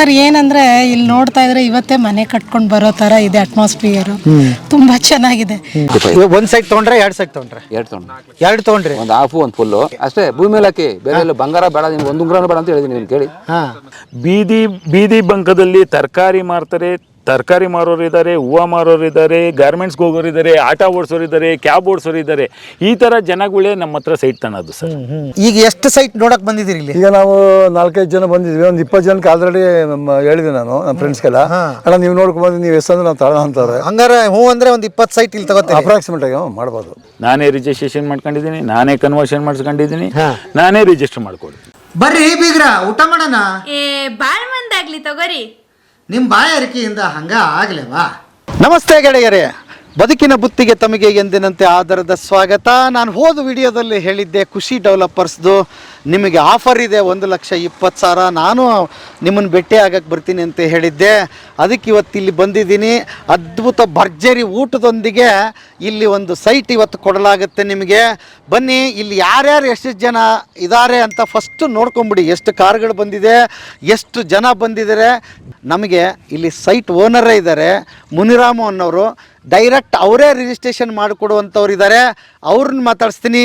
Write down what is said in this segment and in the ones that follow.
Sir ಏನಂದ್ರೆ ಇಲ್ಲಿ ನೋಡ್ತಾ ಇದ್ರೆ ಇವತ್ತೇ ಮನೆ ಕಟ್ಕೊಂಡು ಬರೋ ತರ ಇದೆ ಅಟ್ಮಾಸ್ಫಿಯರ್ ತುಂಬಾ ಚೆನ್ನಾಗಿದೆ. ಒಂದ್ ಸೈಟ್ ತೊಗೊಂಡ್ರೆ ಎರಡ್ ಸೈಟ್ ತೊಗೊಂಡ್ರೆ? ಎರಡು ತೊಗೊಂಡು ಎರಡು ತೊಗೊಂಡ್ರಿ? ಒಂದು ಹಾಫು ಒಂದು ಫುಲ್ಲು ಅಷ್ಟೇ ಭೂಮಿ ಮೇಲೆ ಹಾಕಿ ಬೇರೆ ಎಲ್ಲ ಬಂಗಾರ ಬೇಡ ನಿಮ್ಗೆ ಒಂದು ಉಂಗ್ರನೂ ಬೇಡ ಅಂತ ಹೇಳಿದೀನಿ ನೀವು ಕೇಳಿ. ಹಾ. ಬೀದಿ ಬೀದಿ ಬಂಕದಲ್ಲಿ ತರಕಾರಿ ಮಾರ್ತಾರೆ ತರಕಾರಿ ಮಾರೋರು ಇದ್ದಾರೆ ಹೂವು ಮಾರೋರು ಇದ್ದಾರೆ ಗಾರ್ಮೆಂಟ್ಸ್ಗೆ ಹೋಗೋರು ಇದ್ದಾರೆ ಆಟ ಓಡಿಸೋರು ಇದ್ದಾರೆ ಕ್ಯಾಬ್ ಓಡಿಸೋರು ಇದ್ದಾರೆ ಈ ಥರ ಜನಗಳೇ ನಮ್ಮ ಹತ್ರ ಸೈಟ್ ತನ್ನೋದು ಸರ್. ಈಗ ಎಷ್ಟು ಸೈಟ್ ನೋಡಕ್ ಬಂದಿದ್ದೀರಿ ಇಲ್ಲಿ? ಈಗ ನಾವು ನಾಲ್ಕೈದು ಜನ ಬಂದಿದ್ವಿ. ಒಂದು ಇಪ್ಪತ್ತು ಜನಕ್ಕೆ ಆಲ್ರೆಡಿ ಹೇಳಿದೆ ನಾನು ನಮ್ಮ ಫ್ರೆಂಡ್ಸ್ಗೆಲ್ಲ ಅಣ್ಣ ನೀವು ನೋಡ್ಕೊಂಡು ಬಂದು ನೀವು ಎಷ್ಟಂದ್ರೆ ನಾವು ತಳ ಅಂತಾರೆ ಹಂಗಾರೆ ಹೂ ಅಂದ್ರೆ ಒಂದು ಇಪ್ಪತ್ತು ಸೈಟ್ ಇಲ್ಲಿ ತಗೋತೀವಿ ಅಪ್ರಾಕ್ಸಿಮೇಟ್ ಆಗಿ ಹ್ಮ್, ಮಾಡ್ಬೋದು. ನಾನೇ ರಿಜಿಸ್ಟ್ರೇಷನ್ ಮಾಡ್ಕೊಂಡಿದ್ದೀನಿ ನಾನೇ ಕನ್ವರ್ಷನ್ ಮಾಡಿಸ್ಕೊಂಡಿದ್ದೀನಿ. ನಾನೇ ರಿಜಿಸ್ಟರ್ ಮಾಡ್ಕೊಡಿ. ಬರ್ರಿ ಬೀಗ್ರ ಊಟ ಮಾಡೋಣ? ಏ ಬಾಳ್ ಮಂದಾಗ್ಲಿ ತಗೋರಿ. ನಿಮ್ಮ ಬಾಯಾರಿಕೆಯಿಂದ ಹಂಗ ಆಗ್ಲೇವಾ? ನಮಸ್ತೆ ಗೆಳೆಯರೇ. ಬದುಕಿನ ಬುತ್ತಿಗೆ ತಮಗೆ ಎಂದಿನಂತೆ ಆಧಾರದ ಸ್ವಾಗತ. ನಾನು ಹೋದ ವಿಡಿಯೋದಲ್ಲಿ ಹೇಳಿದ್ದೆ, ಖುಷಿ ಡೆವಲಪರ್ಸ್ದು ನಿಮಗೆ ಆಫರ್ ಇದೆ, ಒಂದು ಲಕ್ಷ ಇಪ್ಪತ್ತು ಸಾವಿರ. ನಾನು ನಿಮ್ಮನ್ನು ಭೇಟಿ ಆಗಕ್ಕೆ ಬರ್ತೀನಿ ಅಂತ ಹೇಳಿದ್ದೆ. ಅದಕ್ಕೆ ಇವತ್ತು ಇಲ್ಲಿ ಬಂದಿದ್ದೀನಿ. ಅದ್ಭುತ ಭರ್ಜರಿ ಊಟದೊಂದಿಗೆ ಇಲ್ಲಿ ಒಂದು ಸೈಟ್ ಇವತ್ತು ಕೊಡಲಾಗುತ್ತೆ ನಿಮಗೆ. ಬನ್ನಿ, ಇಲ್ಲಿ ಯಾರ್ಯಾರು ಎಷ್ಟು ಜನ ಇದ್ದಾರೆ ಅಂತ ಫಸ್ಟು ನೋಡ್ಕೊಂಬಿಡಿ. ಎಷ್ಟು ಕಾರ್ಗಳು ಬಂದಿದೆ, ಎಷ್ಟು ಜನ ಬಂದಿದ್ದಾರೆ. ನಮಗೆ ಇಲ್ಲಿ ಸೈಟ್ ಓನರೇ ಇದ್ದಾರೆ, ಮುನಿರಾಮು ಅನ್ನೋರು. ಡೈರೆಕ್ಟ್ ಅವರೇ ರಿಜಿಸ್ಟ್ರೇಷನ್ ಮಾಡಿಕೊಡುವಂಥವ್ರು ಇದ್ದಾರೆ ಅವ್ರನ್ನ ಮಾತಾಡಿಸ್ತೀನಿ.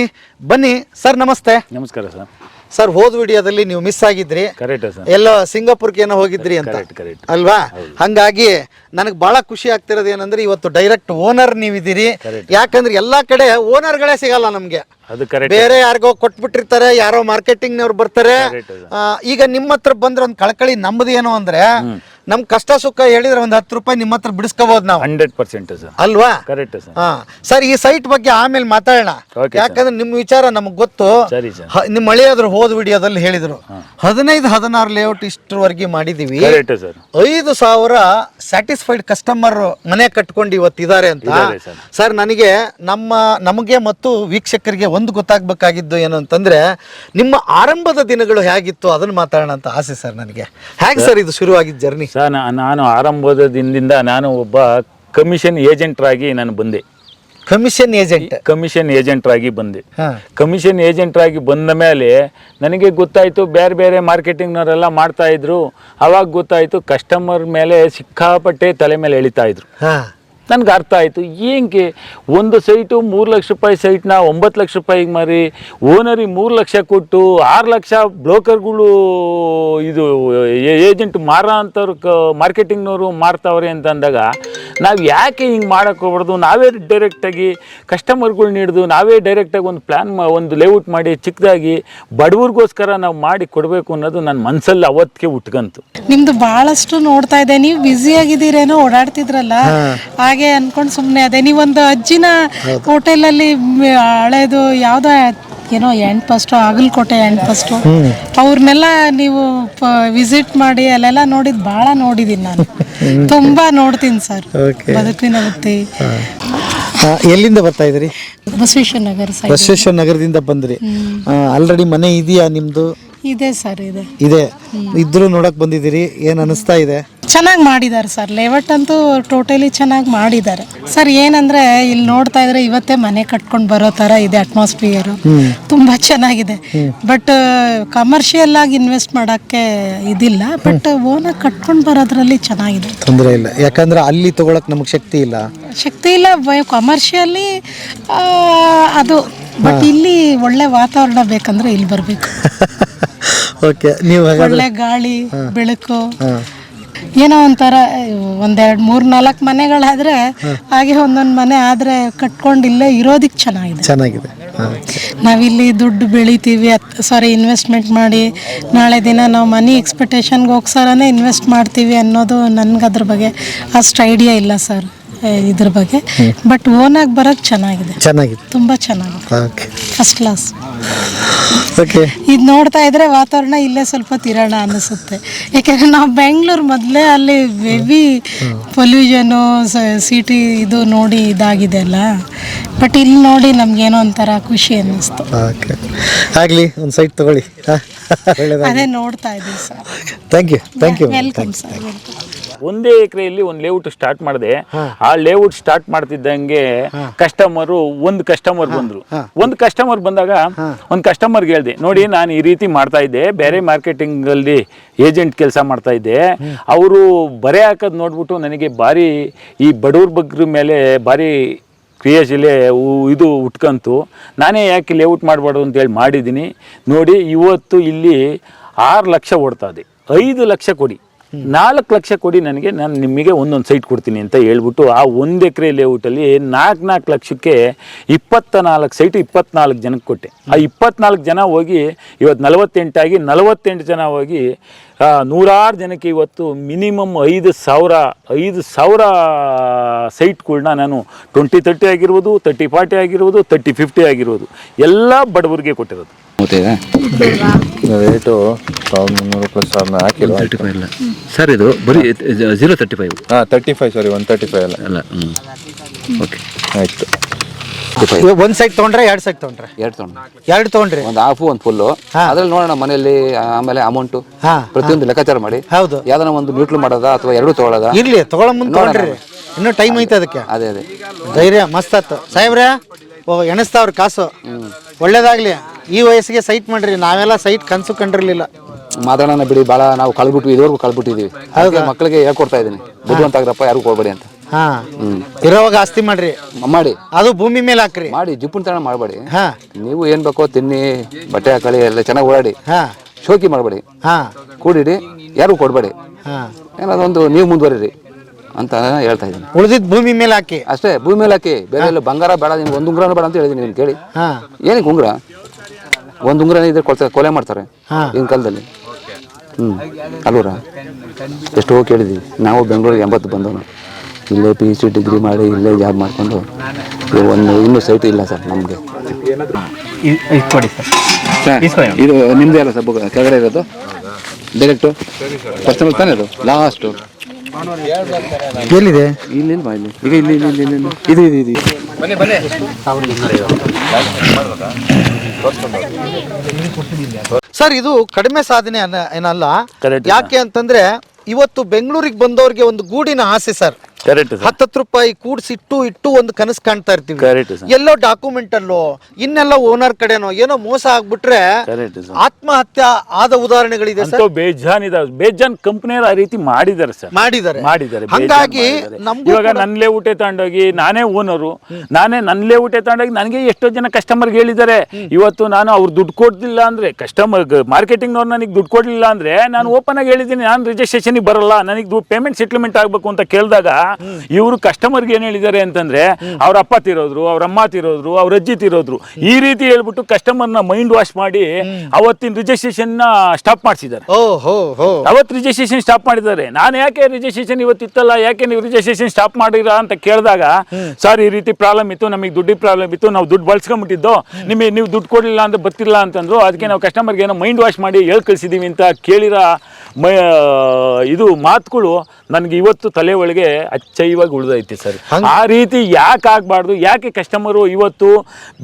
ಬನ್ನಿ ಸರ್ ನಮಸ್ತೆ. ನಮಸ್ಕಾರ ಸರ್. ಸರ್ ಹೋದ ವಿಡಿಯೋದಲ್ಲಿ ನೀವು ಮಿಸ್ ಆಗಿದ್ರಿ. Correct sir. ಎಲ್ಲೋ ಸಿಂಗಾಪುರ್ಗೆ ಏನೋ ಹೋಗಿದ್ರಿ ಅಂತ. ಅಲ್ವಾ? ಹಂಗಾಗಿ ನನಗೆ ಬಹಳ ಖುಷಿ ಆಗ್ತಿರೋದು ಏನಂದ್ರೆ ಇವತ್ತು ಡೈರೆಕ್ಟ್ ಓನರ್ ನೀವಿದ್ದೀರಿ. ಯಾಕಂದ್ರೆ ಎಲ್ಲಾ ಕಡೆ ಓನರ್ಗಳೇ ಸಿಗಲ್ಲ ನಮ್ಗೆ. ಅದು ಕರೆಕ್ಟ್ ಬೇರೆ ಯಾರಿಗೋ ಕೊಟ್ಬಿಟ್ಟಿರ್ತಾರೆ ಯಾರೋ ಮಾರ್ಕೆಟಿಂಗ್ ನವ್ರು ಬರ್ತಾರೆ ಈಗ ನಿಮ್ಮ ಹತ್ರ ಬಂದ್ರೆ ಒಂದು ಕಳಕಳಿ ನಮ್ದು ಏನು ಅಂದ್ರೆ ನಮ್ ಕಷ್ಟ ಸುಖ ಹೇಳಿದ್ರೆ ಒಂದ್ ಹತ್ತು ರೂಪಾಯಿ ನಿಮ್ಮ ಹತ್ರ ಬಿಡಿಸ್ಕೋಬಹುದು ನಾವು. ಹಂಡ್ರೆಡ್ ಪರ್ಸೆಂಟ್ ಸರ್ ಅಲ್ವಾ? ಕರೆಕ್ಟ್ ಸರ್ ಹಾ. ಸರ್ ಈ ಸೈಟ್ ಬಗ್ಗೆ ಆಮೇಲೆ ಮಾತಾಡೋಣ. Okay, ಯಾಕಂದ್ರೆ ನಿಮ್ ವಿಚಾರ ನಮಗ್ ಗೊತ್ತು. ನಿಮ್ ಹ- ಹಳೆಯದ್ರು ಹೋದ ವಿಡಿಯೋದಲ್ಲಿ ಹೇಳಿದ್ರು. ಹದಿನೈದು ಹದಿನಾರು ಲೇಔಟ್ ಇಷ್ಟರವರೆಗೆ ಮಾಡಿದೀವಿ. ಕರೆಕ್ಟ್ ಸರ್ ಐದು ಸಾವಿರ ಸ್ಯಾಟಿಸ್ಫೈಡ್ ಕಸ್ಟಮರ್ ಮನೆ ಕಟ್ಕೊಂಡು ಇವತ್ತಿದ್ದಾರೆ ಅಂತ. ಇದ್ದಾರೆ ಸರ್. ಸರ್ ನನಗೆ ನಮ್ಮ ನಮಗೆ ಮತ್ತು ವೀಕ್ಷಕರಿಗೆ ಒಂದು ಗೊತ್ತಾಗ್ಬೇಕಾಗಿದ್ದು ಏನು ಅಂತಂದ್ರೆ ನಿಮ್ಮ ಆರಂಭದ ದಿನಗಳು ಹೇಗಿತ್ತು ಅದನ್ನ ಮಾತಾಡೋಣ ಅಂತ ಆಸೆ ಸರ್ ನನಗೆ. ಹೇಗೆ ಸರ್ ಇದು ಶುರುವಾಗಿದ್ದ ಜರ್ನಿ ಸರ್ ನಾ- ನಾನು ಆರಂಭದ ದಿನದಿಂದ ನಾನು ಒಬ್ಬ ಕಮಿಷನ್ ಏಜೆಂಟ್ರಾಗಿ ನಾನು ಬಂದೆ. Commission agent? ಕಮಿಷನ್ ಏಜೆಂಟ್ರಾಗಿ ಬಂದೆ. ಕಮಿಷನ್ ಏಜೆಂಟ್ರಾಗಿ ಬಂದ ಮೇಲೆ ನನಗೆ ಗೊತ್ತಾಯಿತು ಬೇರೆ ಬೇರೆ ಮಾರ್ಕೆಟಿಂಗ್ನವರೆಲ್ಲ ಮಾಡ್ತಾ ಇದ್ರು. ಅವಾಗ ಗೊತ್ತಾಯಿತು ಕಸ್ಟಮರ್ ಮೇಲೆ ಸಿಕ್ಕಾಪಟ್ಟೆ ತಲೆ ಮೇಲೆ ಎಳಿತಾ ಇದ್ರು. ನನಗೆ ಅರ್ಥ ಆಯಿತು. ಏನಕ್ಕೆ ಒಂದು ಸೈಟು ಮೂರು ಲಕ್ಷ ರೂಪಾಯಿ ಸೈಟ್ನ ಒಂಬತ್ತು ಲಕ್ಷ ರೂಪಾಯಿಗೆ ಮಾರಿ ಓನರಿಗೆ ಮೂರು ಲಕ್ಷ ಕೊಟ್ಟು ಆರು ಲಕ್ಷ ಬ್ರೋಕರ್ಗಳು ಇದು ಏಜೆಂಟ್ ಮಾರೋ ಅಂಥವ್ರು ಕ ಮಾರ್ಕೆಟಿಂಗ್ನವರು ಮಾರ್ತಾವ್ರೆ ಅಂತ ಅಂದಾಗ ನಾವು ಯಾಕೆ ಹಿಂಗೆ ಮಾಡೋಕ್ಕೆ ಹೋಗ್ಬಾರ್ದು? ನಾವೇ ಡೈರೆಕ್ಟಾಗಿ ಕಸ್ಟಮರ್ಗಳ್ನ ಹಿಡಿದು ನಾವೇ ಡೈರೆಕ್ಟಾಗಿ ಒಂದು ಪ್ಲ್ಯಾನ್ ಮಾ ಒಂದು ಲೇಔಟ್ ಮಾಡಿ ಚಿಕ್ಕದಾಗಿ ಬಡವ್ರಿಗೋಸ್ಕರ ನಾವು ಮಾಡಿ ಕೊಡಬೇಕು ಅನ್ನೋದು ನನ್ನ ಮನಸ್ಸಲ್ಲಿ ಅವತ್ತಿಗೆ ಉಟ್ಕಂತು. ನಿಮ್ದು ಬಹಳಷ್ಟು ನೋಡ್ತಾ ಇದ್ದೆ. ನೀವು ಬ್ಯುಸಿ ಆಗಿದ್ದೀರೇನೋ ಓಡಾಡ್ತಿದ್ರಲ್ಲ. ಹಾಗೆ ಅನ್ಕೊಂಡ್ ಸುಮ್ನೆ ಅದೇ. ನೀವೊಂದು ಅಜ್ಜಿನ ಹೋಟೆಲಲ್ಲಿ ಹಳೇದು ಯಾವ್ದೋ ಏನೋ ಎಂಡ್ ಫಸ್ಟು ಆಗಲ್ಕೋಟೆ ಎಂಡ್ ಫಸ್ಟು. ಅವ್ರನ್ನೆಲ್ಲ ನೀವು ವಿಸಿಟ್ ಮಾಡಿ ಅಲ್ಲೆಲ್ಲ ನೋಡಿದ್ ಬಹಳ ನೋಡಿದೀನಿ ನಾನು. ತುಂಬಾ ನೋಡ್ತೀನಿ ಸರ್. ಬದುಕಿನ ವೃತ್ತಿ. ಎಲ್ಲಿಂದ ಬರ್ತಾ ಇದ್ರಿ? ಬಸವೇಶ್ವರ ನಗರ ಬಸವೇಶ್ವರ ನಗರದಿಂದ ಬಂದ್ರಿ. ಆಲ್ರೆಡಿ ಮನೆ ಇದೆಯಾ ನಿಮ್ದು? ಇದೆ ಸರ್ ಇದೆ. ಇದೆ. ಇದ್ರು ನೋಡಕ್ ಬಂದಿದ್ದೀರಿ. ಏನ್ ಅನಿಸ್ತಾ ಇದೆ? ಚೆನ್ನಾಗಿ ಮಾಡಿದ್ದಾರೆ ಸರ್. ಲೇಔಟ್ ಅಂತೂ ಟೋಟಲಿ ಚೆನ್ನಾಗಿ ಮಾಡಿದ್ದಾರೆ. ಸರ್ ಏನಂದ್ರೆ ಇಲ್ಲಿ ನೋಡ್ತಾ ಇದ್ರೆ ಇವತ್ತೇ ಮನೆ ಕಟ್ಕೊಂಡು ಬರೋ ತರ ಇದೆ ಅಟ್ಮಾಸ್ಫಿಯರ್ ತುಂಬಾ ಚೆನ್ನಾಗಿದೆ. ಬಟ್ ಕಮರ್ಷಿಯಲ್ ಆಗಿ ಇನ್ವೆಸ್ಟ್ ಮಾಡಕ್ಕೆ ಇದಿಲ್ಲ. ಬಟ್ ಓನಾಗಿ ಕಟ್ಕೊಂಡು ಬರೋದ್ರಲ್ಲಿ ಚೆನ್ನಾಗಿದೆ. ತೊಂದರೆ ಇಲ್ಲ. ಯಾಕಂದ್ರೆ ಅಲ್ಲಿ ತಗೊಳಕ್ ನಮಗೆ ಶಕ್ತಿ ಇಲ್ಲ. ಶಕ್ತಿ ಇಲ್ಲ. ಕಮರ್ಷಿಯಲಿ ಅದು. ಬಟ್ ಇಲ್ಲಿ ಒಳ್ಳೆ ವಾತಾವರಣ ಬೇಕಂದ್ರೆ ಇಲ್ಲಿ ಬರಬೇಕು. ಓಕೆ ನೀವು ಒಳ್ಳೆ ಗಾಳಿ ಬೆಳಕು. ಏನೋ ಒಂಥರ ಒಂದೆರಡು ಮೂರು ನಾಲ್ಕು ಮನೆಗಳಾದರೆ ಹಾಗೆ ಒಂದೊಂದು ಮನೆ ಆದರೆ ಕಟ್ಕೊಂಡು ಇಲ್ಲೇ ಇರೋದಕ್ಕೆ ಚೆನ್ನಾಗಿದೆ. ಚೆನ್ನಾಗಿದೆ. ನಾವಿಲ್ಲಿ ದುಡ್ಡು ಬೆಳಿತೀವಿ ಸಾರಿ ಇನ್ವೆಸ್ಟ್ಮೆಂಟ್ ಮಾಡಿ ನಾಳೆ ದಿನ ನಾವು ಮನಿ ಎಕ್ಸ್ಪೆಕ್ಟೇಷನ್ಗೆ ಹೋಗ್ಸರನೇ ಇನ್ವೆಸ್ಟ್ ಮಾಡ್ತೀವಿ ಅನ್ನೋದು ನನಗೆ ಅದ್ರ ಬಗ್ಗೆ ಅಷ್ಟು ಐಡಿಯಾ ಇಲ್ಲ ಸರ್ ಇದ್ರ ಬಗ್ಗೆ. ಬಟ್ ಓನಾಗಿ ಬರೋದು ಚೆನ್ನಾಗಿದೆ. ಚೆನ್ನಾಗಿದೆ. ತುಂಬಾ ಚೆನ್ನಾಗಿದೆ ಓಕೆ ಫಸ್ಟ್ ಕ್ಲಾಸ್ ಓಕೆ ಇದು ನೋಡ್ತಾ ಇದ್ರೆ ವಾತಾವರಣ ಇಲ್ಲೇ ಸ್ವಲ್ಪ ತಿರೋಣ ಅನಿಸುತ್ತೆ. ಯಾಕಂದ್ರೆ ನಾವು ಬೆಂಗಳೂರು ಮೊದಲೇ ಅಲ್ಲಿ ಹೆವಿ ಪೊಲ್ಯೂಷನು ಸಿಟಿ ಇದು ನೋಡಿ ಇದಾಗಿದೆ ಅಲ್ಲ. ಬಟ್ ಇಲ್ಲಿ ನೋಡಿ ನಮ್ಗೇನೋ ಒಂಥರ ಖುಷಿ ಅನ್ನಿಸ್ತು. ಓಕೆ ಆಗಲಿ ಒಂದು ಸೈಟ್ ತಗೊಳ್ಳಿ. ಅದೇ ನೋಡ್ತಾ ಇದ್ದೀವಿ sir. Thank you thank you welcome sir welcome ಒಂದೇ ಎಕರೆಯಲ್ಲಿ ಒಂದು ಲೇಔಟ್ ಸ್ಟಾರ್ಟ್ ಮಾಡಿದೆ. ಆ ಲೇಔಟ್ ಸ್ಟಾರ್ಟ್ ಮಾಡ್ತಿದ್ದಂಗೆ ಕಸ್ಟಮರು ಒಂದು ಕಸ್ಟಮರ್ ಬಂದ್ರು. ಒಂದು ಕಸ್ಟಮರ್ ಬಂದಾಗ ಒಂದು ಕಸ್ಟಮರ್ಗೆ ಹೇಳ್ದೆ ನೋಡಿ ನಾನು ಈ ರೀತಿ ಮಾಡ್ತಾ ಇದ್ದೆ. ಬೇರೆ ಮಾರ್ಕೆಟಿಂಗ್ ಅಲ್ಲಿ ಏಜೆಂಟ್ ಕೆಲಸ ಮಾಡ್ತಾ ಇದ್ದೆ. ಅವರು ಬರೆ ಹಾಕೋದು ನೋಡ್ಬಿಟ್ಟು ನನಗೆ ಭಾರಿ ಈ ಬಡವ್ರ ಬಗ್ರ ಮೇಲೆ ಭಾರಿ ಕ್ರಿಯಾಶೀಲೆ ಇದು ಉಟ್ಕಂತು. ನಾನೇ ಯಾಕೆ ಲೇಔಟ್ ಮಾಡಬಾರ್ದು ಅಂತೇಳಿ ಮಾಡಿದ್ದೀನಿ. ನೋಡಿ ಇವತ್ತು ಇಲ್ಲಿ ಆರು ಲಕ್ಷ ಓಡ್ತಾ ಇದೆ. ಐದು ಲಕ್ಷ ಕೊಡಿ. ನಾಲ್ಕು ಲಕ್ಷ ಕೊಡಿ ನನಗೆ, ನಾನು ನಿಮಗೆ ಒಂದೊಂದು ಸೈಟ್ ಕೊಡ್ತೀನಿ ಅಂತ ಹೇಳ್ಬಿಟ್ಟು ಆ ಒಂದು ಎಕರೆ ಲೇಔಟಲ್ಲಿ ನಾಲ್ಕು ನಾಲ್ಕು ಲಕ್ಷಕ್ಕೆ ಇಪ್ಪತ್ತ ನಾಲ್ಕು ಸೈಟ್ ಇಪ್ಪತ್ನಾಲ್ಕು ಜನಕ್ಕೆ ಕೊಟ್ಟೆ. ಆ ಇಪ್ಪತ್ನಾಲ್ಕು ಜನ ಹೋಗಿ ಇವತ್ತು ನಲವತ್ತೆಂಟಾಗಿ ನಲವತ್ತೆಂಟು ಜನ ಹೋಗಿ ನೂರಾರು ಜನಕ್ಕೆ ಇವತ್ತು ಮಿನಿಮಮ್ ಐದು ಸಾವಿರ ಐದು ಸಾವಿರ ಸೈಟ್ಗಳನ್ನ ನಾನು ಟ್ವೆಂಟಿ ತರ್ಟಿ ಆಗಿರ್ಬೋದು ತರ್ಟಿ ಫಾರ್ಟಿ ಆಗಿರ್ಬೋದು ತರ್ಟಿ ಫಿಫ್ಟಿ ಆಗಿರ್ಬೋದು. ಎಲ್ಲ ಬಡವರಿಗೆ ಕೊಟ್ಟಿರೋದು. ಮತ್ತೆ ರೇಟು ಸಾವಿರದ ಮುನ್ನೂರು ಪ್ಲಸ್ ಸಾವಿರದ ಹಾಕಿಲ್ಲ ತರ್ಟಿ ಫೈವ್ ಇಲ್ಲ. ಸರ್ ಇದು ಬರೀ ಜೀರೋ ತರ್ಟಿ ಫೈವ್ ಹಾಂ thirty five sorry one thirty five ಅಲ್ಲ. ಅಲ್ಲ ಹ್ಞೂ ಓಕೆ ಆಯಿತು. ಒಂದು ಸೈಟ್ ತೊಗೊಂಡ್ರೆ ಎರಡ್ ಸೈಟ್ ತೊಗೊಂಡ್ರೆ. ಎರಡು ತೊಗೊಂಡು ಎರಡು ತೊಗೊಂಡ್ರಿ. ಒಂದು ಹಾಫ್ ಒಂದು ಫುಲ್ಲು ಅದ್ರಲ್ಲಿ ನೋಡೋಣ ಮನೆಯಲ್ಲಿ ಆಮೇಲೆ ಅಮೌಂಟು ಹಾ. ಪ್ರತಿಯೊಂದು ಲೆಕ್ಕಾಚಾರ ಮಾಡಿ. ಹೌದು. ಯಾವ್ದಾನ ಒಂದು ನ್ಯೂಟ್ರಲ್ ಮಾಡೋದಾ ಅಥವಾ ಎರಡು ತೊಗೊಳ್ಳೋದ? ಇರ್ಲಿ ತಗೊಳ್ಳೋ ಮುಂದೆ ತೊಗೊಂಡ್ರಿ ಇನ್ನೂ ಟೈಮ್ ಐತೆ ಅದಕ್ಕೆ. ಅದೇ ಅದೇ. ಧೈರ್ಯ ಮಸ್ತ್ ಆತು. ಸಾಹೇಬ್ರೆ ಓ ಎಣಿಸ್ತಾವ್ರ ಕಾಸು. ಒಳ್ಳೇದಾಗ್ಲಿ. ಈ ವಯಸ್ಸಿಗೆ ಸೈಟ್ ಮಾಡ್ರಿ. ನಾವೆಲ್ಲ ಸೈಟ್ ಕನ್ಸು ಕಂಡಿರ್ಲಿಲ್ಲ. ಮಾತಾಡೋಣ ಬಿಡಿ ಭಾಳ ನಾವು ಕಳ್ಬಿಟ್ವಿ ಇದುವರೆಗೂ ಕಳ್ಬಿಟ್ಟಿದೀವಿ. ಅದಕ್ಕೆ ಮಕ್ಕಳಿಗೆ ಹೇಳ್ಕೊಡ್ತಾ ಇದ್ದೀನಿ. ಬುದ್ಧಿವಂತಾಗ್ರಪ್ಪ ಯಾರು ಕೊಡ್ಬೇಡಿ ಅಂತ. ಹಾ. ಇರೋವಾಗ ಆಸ್ತಿ ಮಾಡ್ರಿ. ಮಾಡಿ. ಅದು ಭೂಮಿ ಮೇಲೆ ಹಾಕ್ರಿ. ಮಾಡಿ ಜಿಪ್ಪುನ್ ತನ ಮಾಡಬೇಡಿ. ಹಾ. ನೀವು ಏನು ಬೇಕೋ ತಿನ್ನಿ ಬಟ್ಟೆ ಹಾಕೊಳ್ಳಿ ಎಲ್ಲ ಚೆನ್ನಾಗಿ ಓಡಾಡಿ. ಹಾ. ಶೋಕಿ ಮಾಡಬೇಡಿ. ಹಾ. ಕೂಡಿಡಿ ಯಾರು ಕೊಡಬೇಡಿ. ಹಾ. ಏನಾದೊಂದು ನೀವು ಮುಂದುವರಿರಿ ಅಂತ ಹೇಳ್ತಾ ಇದ್ದೀನಿ. ಉಳಿದಿದ್ ಭೂಮಿ ಮೇಲೆ ಹಾಕಿ. ಅಷ್ಟೇ ಭೂಮಿ ಮೇಲೆ ಹಾಕಿ. ಬೇರೆ ಎಲ್ಲ ಬಂಗಾರ ಬೇಡ ನಿಮ್ಗೆ ಒಂದು ಉಂಗ್ರನೂ ಬೇಡ ಅಂತ ಹೇಳಿದೀನಿ ನೀವು ಕೇಳಿ. ಹಾ. ಏನಕ್ಕೆ ಉಂಗ್ರ? ಒಂದು ಉಂಗುರ ಇದ್ರೆ ಕೊಡ್ತಾರೆ ಕೊಲೆ ಮಾಡ್ತಾರೆ ಹಾ. ಈಗಿನ ಕಾಲದಲ್ಲಿ. ಹ್ಞೂ ಅಲ್ಲೂರ? ಎಷ್ಟೋ ಕೇಳಿದ್ವಿ. ನಾವು ಬೆಂಗಳೂರಿಗೆ ಎಂಬತ್ತು ಬಂದವನು. ಇಲ್ಲೇ ಪಿ ಯು ಸಿ ಡಿಗ್ರಿ ಮಾಡಿ ಇಲ್ಲೇ ಜಾಬ್ ಮಾಡಿಕೊಂಡು ಒಂದು ಇನ್ನೂ ಸೈಟ್ ಇಲ್ಲ ಸರ್ ನಮಗೆ. ಇದು ನಿಮ್ಮದೇ ಅಲ್ಲ ಸರ್. ಕೆಳಗಡೆ ಇರೋದು? ಡೈರೆಕ್ಟು ಕಸ್ಟಮರ್ ತಾನೇ ಅದು? ಲಾಸ್ಟು ಎಲ್ಲಿದೆ? ಇಲ್ಲಿ ಇಲ್ಲಿ ಈಗ ಇಲ್ಲಿ ಇಲ್ಲಿ ಇಲ್ಲಿ. ಇದು ಇದು ಇದು. ಬನ್ನಿ ಸರ್ ಇದು ಕಡಿಮೆ ಸಾಧನೆ ಅನ್ನ- ಏನಲ್ಲ. ಯಾಕೆ ಅಂತಂದ್ರೆ ಇವತ್ತು ಬೆಂಗಳೂರಿಗೆ ಬಂದವ್ರಿಗೆ ಒಂದು ಗೂಡಿನ ಆಸೆ ಸರ್. ಕರೆಕ್ಟ್ ಹತ್ತತ್ತು ರೂಪಾಯಿ ಕೂಡ್ಸಿಟ್ಟು ಇಟ್ಟು ಒಂದು ಕನಸು ಕಾಣ್ತಾ ಇರ್ತೀವಿ. ಎಲ್ಲೋ ಡಾಕ್ಯುಮೆಂಟ್ ಅಲ್ಲೋ ಇನ್ನೆಲ್ಲ ಓನರ್ ಕಡೆನೋ ಏನೋ ಮೋಸ ಆಗ್ಬಿಟ್ರೆ ಆತ್ಮಹತ್ಯೆ ಆದ ಉದಾಹರಣೆಗಳಿದೆ ಸರ್ ಅಂತೂ ಬೇಜಾನ್ ಇದಾವೆ ಬೇಜಾನ್ ಕಂಪ್ನಿಯವ್ರು ಆ ರೀತಿ ಮಾಡಿದ್ದಾರೆ ಸರ್ ಮಾಡಿದ್ದಾರೆ. ಮಾಡಿದ್ದಾರೆ ಹಂಗಾಗಿ. ನಮ್ಗೂ ಇವಾಗ ನನ್ನ ಲೇಔಟೆ ತಗೊಂಡೋಗಿ ನಾನೇ ಓನರು ನಾನೇ ನನ್ನ ಊಟ ತಗೊಂಡೋಗಿ ನನಗೆ ಎಷ್ಟೋ ಜನ ಕಸ್ಟಮರ್ ಹೇಳಿದ್ದಾರೆ. ಇವತ್ತು ನಾನು ಅವ್ರು ದುಡ್ಡು ಕೊಡ್ಲಿಲ್ಲ ಅಂದ್ರೆ ಕಸ್ಟಮರ್ ಮಾರ್ಕೆಟಿಂಗ್ ಮಾರ್ಕೆಟಿಂಗ್ನವ್ರು ನನಗೆ ದುಡ್ಡು ಕೊಡ್ಲಿಲ್ಲ ಅಂದ್ರೆ ನಾನು ಓಪನ್ ಆಗಿ ಹೇಳಿದ್ದೀನಿ ನಾನು ರಿಜಿಸ್ಟ್ರೇಷನ್ಗೆ ಬರಲ್ಲ ನನಗೆ ಪೇಮೆಂಟ್ ಸೆಟ್ಲ್ಮೆಂಟ್ ಆಗಬೇಕು ಅಂತ ಕೇಳಿದಾಗ ಇವರು ಕಸ್ಟಮರ್ಗೆ ಏನು ಹೇಳಿದ್ದಾರೆ ಅಂತಂದ್ರೆ ಅವ್ರ ಅಪ್ಪ ತಿರೋದ್ರು ಅವ್ರ ಅಮ್ಮ ತಿರೋದ್ರು ಅವ್ರ ಅಜ್ಜಿ ತಿರೋದ್ರು ಈ ರೀತಿ ಹೇಳ್ಬಿಟ್ಟು ಕಸ್ಟಮರ್ನ ಮೈಂಡ್ ವಾಶ್ ಮಾಡಿ ಅವತ್ತಿನ ರಿಜಿಸ್ಟ್ರೇಷನ್ ಸ್ಟಾಪ್ ಮಾಡಿಸಿದ್ದಾರೆ. ಅವತ್ತು ರಿಜಿಸ್ಟ್ರೇಷನ್ ಸ್ಟಾಪ್ ಮಾಡಿದ್ದಾರೆ. ನಾನು ಯಾಕೆ ರಿಜಿಸ್ಟ್ರೇಷನ್ ಇವತ್ತು ಇತ್ತಲ್ಲ ಯಾಕೆ ನೀವು ರಿಜಿಸ್ಟ್ರೇಷನ್ ಸ್ಟಾಪ್ ಮಾಡಿರಾ ಅಂತ ಕೇಳಿದಾಗ ಸರ್ ಈ ರೀತಿ ಪ್ರಾಬ್ಲಮ್ ಇತ್ತು ನಮಗೆ ದುಡ್ಡಿ ಪ್ರಾಬ್ಲಮ್ ಇತ್ತು ನಾವು ದುಡ್ಡು ಬಳಸ್ಕೊಂಡ್ಬಿಟ್ಟಿದ್ದು ನಿಮಗೆ ನೀವು ದುಡ್ಡು ಕೊಡಲಿಲ್ಲ ಅಂತ ಬರ್ತಿಲ್ಲ ಅಂತಂದ್ರು ಅದಕ್ಕೆ ನಾವು ಕಸ್ಟಮರ್ಗೆ ಏನೋ ಮೈಂಡ್ ವಾಶ್ ಮಾಡಿ ಹೇಳಿ ಕಳಿಸಿದ್ದೀವಿ ಅಂತ ಕೇಳಿರೋ ಮ ಇದು ಮಾತುಗಳು ನನಗೆ ಇವತ್ತು ತಲೆ ಒಳಗೆ ಅಚ್ಚೈವಾಗಿ ಉಳಿದೈತಿ ಸರ್. ಆ ರೀತಿ ಯಾಕೆ ಆಗಬಾರ್ದು? ಯಾಕೆ ಕಸ್ಟಮರು ಇವತ್ತು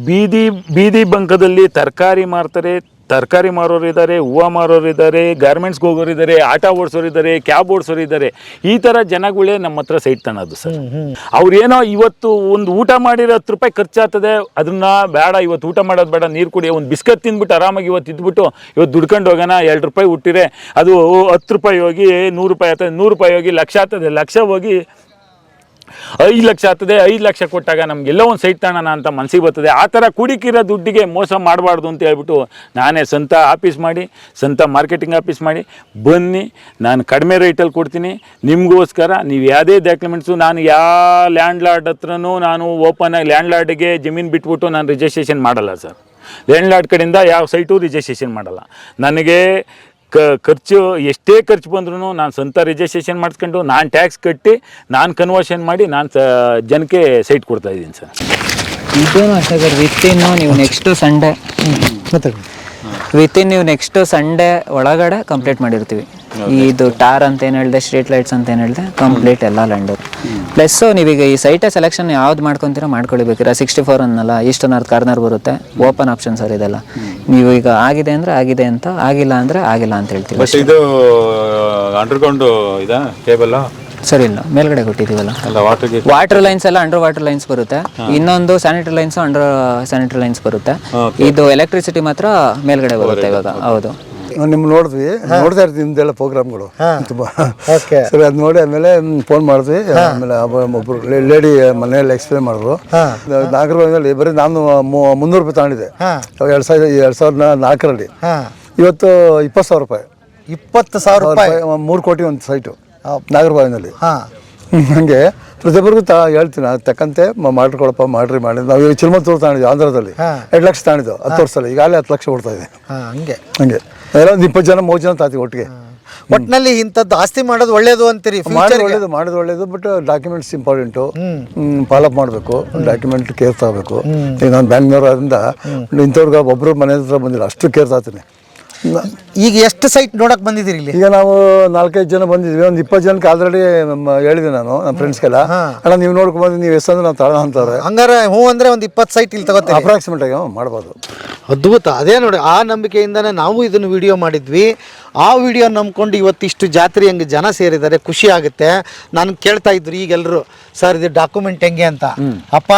ಬೀದಿ ಬೀದಿ ಬಂಕದಲ್ಲಿ ತರಕಾರಿ ಮಾರ್ತಾರೆ ತರಕಾರಿ ಮಾರೋರು ಇದ್ದಾರೆ ಹೂವು ಮಾರೋರು ಇದ್ದಾರೆ ಗಾರ್ಮೆಂಟ್ಸ್ಗೆ ಹೋಗೋರು ಇದ್ದಾರೆ ಆಟೋ ಓಡಿಸೋರು ಇದ್ದಾರೆ ಕ್ಯಾಬ್ ಓಡಿಸೋರು ಇದ್ದಾರೆ ಈ ಥರ ಜನಗಳೇ ನಮ್ಮ ಹತ್ರ ಸೈಟ್ ತನ್ನೋದು ಸರ್. ಅವ್ರೇನೋ ಇವತ್ತು ಒಂದು ಊಟ ಮಾಡಿರೋ ಹತ್ತು ರೂಪಾಯಿ ಖರ್ಚಾಗ್ತದೆ ಅದನ್ನ ಬೇಡ ಇವತ್ತು ಊಟ ಮಾಡೋದು ಬೇಡ ನೀರು ಕುಡಿ ಒಂದು ಬಿಸ್ಕತ್ ತಿಂದ್ಬಿಟ್ಟು ಆರಾಮಾಗಿ ಇವತ್ತು ಇದ್ಬಿಟ್ಟು ಇವತ್ತು ದುಡ್ಕೊಂಡು ಹೋಗೋಣ ಎರಡು ರೂಪಾಯಿ ಹುಟ್ಟಿರೆ ಅದು ಹತ್ತು ರೂಪಾಯಿ ಹೋಗಿ ನೂರು ರೂಪಾಯಿ ಆಗ್ತದೆ ನೂರು ರೂಪಾಯಿ ಹೋಗಿ ಲಕ್ಷ ಆಗ್ತದೆ ಲಕ್ಷ ಹೋಗಿ ಐದು ಲಕ್ಷ ಆಗ್ತದೆ, ಐದು ಲಕ್ಷ ಕೊಟ್ಟಾಗ ನಮಗೆಲ್ಲೋ ಒಂದು ಸೈಟ್ ತಗೋಣ ಅಂತ ಮನಸ್ಸಿಗೆ ಬರ್ತದೆ. ಆ ಥರ ಕುಡಿಕಿರೋ ದುಡ್ಡಿಗೆ ಮೋಸ ಮಾಡಬಾರ್ದು ಅಂತ ಹೇಳ್ಬಿಟ್ಟು ನಾನೇ ಸ್ವಂತ ಆಫೀಸ್ ಮಾಡಿ, ಸ್ವಂತ ಮಾರ್ಕೆಟಿಂಗ್ ಆಫೀಸ್ ಮಾಡಿ, ಬನ್ನಿ, ನಾನು ಕಡಿಮೆ ರೇಟಲ್ಲಿ ಕೊಡ್ತೀನಿ. ನಿಮಗೋಸ್ಕರ ನೀವು ಯಾವುದೇ ಡಾಕ್ಯುಮೆಂಟ್ಸು, ನಾನು ಯಾವ ಲ್ಯಾಂಡ್ ಲಾರ್ಡ್ ಹತ್ರನೂ ನಾನು ಓಪನ್ ಆಗಿ ಲ್ಯಾಂಡ್ ಲಾರ್ಡ್ಗೆ ಜಮೀನು ಬಿಟ್ಬಿಟ್ಟು ನಾನು ರಿಜಿಸ್ಟ್ರೇಷನ್ ಮಾಡಲ್ಲ ಸರ್. ಲ್ಯಾಂಡ್ ಲಾರ್ಡ್ ಕಡೆಯಿಂದ ಯಾವ ಸೈಟು ರಿಜಿಸ್ಟ್ರೇಷನ್ ಮಾಡಲ್ಲ. ನನಗೆ ಕ ಖರ್ಚು ಎಷ್ಟೇ ಖರ್ಚು ಬಂದ್ರೂ ನಾನು ಸ್ವಂತ ರಿಜಿಸ್ಟ್ರೇಷನ್ ಮಾಡಿಸ್ಕೊಂಡು ನಾನು ಟ್ಯಾಕ್ಸ್ ಕಟ್ಟಿ ನಾನು ಕನ್ವರ್ಷನ್ ಮಾಡಿ ನಾನು ಸ ಜನಕ್ಕೆ ಸೈಟ್ ಕೊಡ್ತಾ ಇದ್ದೀನಿ ಸರ್. ಇದೇನು ಅಷ್ಟೇ ಸರ್ ಇನ್ನು ನೀವು ನೆಕ್ಸ್ಟ್ ಸಂಡೇ ವಿತಿನ್ ನೀವು ನೆಕ್ಸ್ಟ್ ಸಂಡೇ ಒಳಗಡೆ ಕಂಪ್ಲೀಟ್ ಮಾಡಿರ್ತೀವಿ. ಇದು ಟಾರ್ ಅಂತ ಏನು ಹೇಳಿದೆ ಸ್ಟ್ರೀಟ್ ಲೈಟ್ಸ್ ಅಂತ ಏನು ಹೇಳಿದೆ ಕಂಪ್ಲೀಟ್ ಎಲ್ಲ ಲ್ಯಾಂಡು ಪ್ಲಸ್ ನೀವೀಗ ಈ ಸೈಟೇ ಸೆಲೆಕ್ಷನ್ ಯಾವ್ದು ಮಾಡ್ಕೊತೀರೋ ಮಾಡ್ಕೊಳ್ಬೇಕಿರ. ಸಿಕ್ಸ್ಟಿ ಫೋರ್ ಅನ್ನಲ್ಲ ಈಸ್ಟ್ ನಾರ್ತ್ ಕಾರ್ನರ್ ಬರುತ್ತೆ. ಓಪನ್ ಆಪ್ಷನ್ ಸರ್ ಇದೆಲ್ಲ. ನೀವು ಈಗ ಆಗಿದೆ ಅಂದ್ರೆ ಆಗಿದೆ ಅಂತ ಆಗಿಲ್ಲ ಅಂದ್ರೆ ಆಗಿಲ್ಲ ಅಂತ ಹೇಳ್ತೀವಿ. ಬಟ್ ಇದು ಅಂಡರ್ಗ್ರೌಂಡ್ ಇದಾ ಕೇಬಲ್ ಸರಿ ಇಲ್ಲ. ಮೇಲ್ಗಡೆ ಕೊಟ್ಟಿದ್ದೀವಲ್ಲ. ಅಲ್ಲ ವಾಟರ್ ಲೈನ್ಸ್ ಎಲ್ಲ ಅಂಡರ್ ವಾಟರ್ ಲೈನ್ಸ್ ಬರುತ್ತೆ. ಇನ್ನೊಂದು sanitary lines under sanitary lines ಬರುತ್ತೆ. ಇದು ಎಲೆಕ್ಟ್ರಿಸಿಟಿ ಮಾತ್ರ ಮೇಲ್ಗಡೆ ಬರುತ್ತೆ ಇವಾಗ. ಹೌದು. ನಿಮ್ ನೋಡಿದ್ವಿ. ನೋಡ್ತಾ ಇರ್ತೀವಿ ನಿಮ್ದೆಲ್ಲ ಪ್ರೋಗ್ರಾಮ್ಗಳು. ತುಂಬಾ. ಸರಿ ಅದ್ ನೋಡಿ ಆಮೇಲೆ ಫೋನ್ ಮಾಡಿದ್ವಿ. ಆಮೇಲೆ ಒಬ್ರು ಲೇಡಿ ಮನೆಯಲ್ಲಿ ಎಕ್ಸ್ಪ್ಲೇನ್ ಮಾಡಿದ್ರು. ನಾಗರಬಾವಿನಲ್ಲಿ ಬರೀ ನಾನು ಮುನ್ನೂರು ರೂಪಾಯಿ ತಗೊಂಡಿದ್ದೆ. ಎರಡ್ ಸಾವಿರದ ಎರಡ್ ಸಾವಿರದ ನಾಲ್ಕರಲ್ಲಿ. ಇವತ್ತು ಇಪ್ಪತ್ತು ಸಾವಿರ ರೂಪಾಯಿ. ಇಪ್ಪತ್ತು ಸಾವಿರ ರೂಪಾಯಿ? ಮೂರು ಕೋಟಿ ಒಂದು ಸೈಟು ನಾಗರಬಾವಿನಲ್ಲಿ ಹಾ. ಹಂಗೆ ಪ್ರತಿಯೊಬ್ಬರಿಗೂ ತ ಹೇಳ್ತೀನಿ ಅದು ತಕ್ಕಂತೆ ಮಾಡ್ಕೊಳಪ್ಪ ಮಾಡ್ರಿ ಮಾಡಿ ನಾವು ಈಗ ಚಿಲ್ಮತ್ತೂರು ತಗೊಂಡಿದ್ವಿ ಆಂಧ್ರದಲ್ಲಿ. ಎರಡು ಲಕ್ಷ ತಗೊಂಡಿದ್ದು ಹತ್ತು ವರ್ಷದಲ್ಲಿ. ಈಗಾಗಲೇ ಹತ್ತು ಲಕ್ಷ ಕೊಡ್ತಾ ಇದೆ. ಹಂಗೆ. ಹಂಗೆ. ಒಂದು ಇಪ್ಪತ್ತು ಜನ ಮೂವತ್ತು ಜನ ತಾತಿ ಒಟ್ಟಿಗೆ. ಒಟ್ಟಿನಲ್ಲಿ ಇಂಥದ್ದು ಆಸ್ತಿ ಮಾಡೋದು ಒಳ್ಳೇದು ಅಂತೀರಿ ಮಾಡೋದು ಒಳ್ಳೇದು ಮಾಡೋದು ಒಳ್ಳೇದು but documents important follow up ಮಾಡಬೇಕು ಡಾಕ್ಯುಮೆಂಟ್ ಕೇರ್ ತಗೋಬೇಕು. ಈಗ ನಾನು ಬ್ಯಾಂಗ್ಳೂರ್ ಆದ್ರಿಂದ ಇಂಥವ್ರಿಗೆ ಒಬ್ಬರು ಮನೆ ಹತ್ರ ಬಂದಿಲ್ಲ ಅಷ್ಟು ಕೇರ್ ತಗೋತೀನಿ. ಈಗ ಎಷ್ಟು ಸೈಟ್ ನೋಡಕ್ ಬಂದಿದ್ದೀರಿ ಇಲ್ಲಿ? ಈಗ ನಾವು ನಾಲ್ಕೈದು ಜನ ಬಂದಿದ್ವಿ. ಒಂದು ಇಪ್ಪತ್ತು ಜನಕ್ಕೆ ಆಲ್ರೆಡಿ ಹೇಳಿದೆ ನಾನು ನಮ್ಮ ಫ್ರೆಂಡ್ಸ್ಗೆಲ್ಲ ಅಣ್ಣ ನೀವು ನೋಡ್ಕೊಂಡು ನೀವು ಎಷ್ಟಂದ್ರೆ ನಾವು ತಗೊಳ ಅಂತಾರೆ ಹಂಗಾರೆ ಹ್ಞೂ ಅಂದ್ರೆ ಒಂದು ಇಪ್ಪತ್ತು ಸೈಟ್ ಇಲ್ಲಿ ತಗೋತೀವಿ ಅಪ್ರಾಕ್ಸಿಮೇಟ್ ಆಗಿ ಮಾಡ್ಬೋದು. ಅದ್ಭುತ. ಅದೇ ನೋಡಿ ಆ ನಂಬಿಕೆಯಿಂದನೇ ನಾವು ಇದನ್ನು ವಿಡಿಯೋ ಮಾಡಿದ್ವಿ. ಆ ವಿಡಿಯೋ ನಂಬ್ಕೊಂಡು ಇವತ್ತಿಷ್ಟು ಜಾತ್ರೆ ಹಂಗೆ ಜನ ಸೇರಿದ್ದಾರೆ. ಖುಷಿ ಆಗುತ್ತೆ. ನಾನು ಕೇಳ್ತಾ ಇದ್ರು ಈಗೆಲ್ಲರೂ ಸರ್ ಇದು ಡಾಕ್ಯುಮೆಂಟ್ ಹೆಂಗೆ ಅಂತ? ಅಪ್ಪ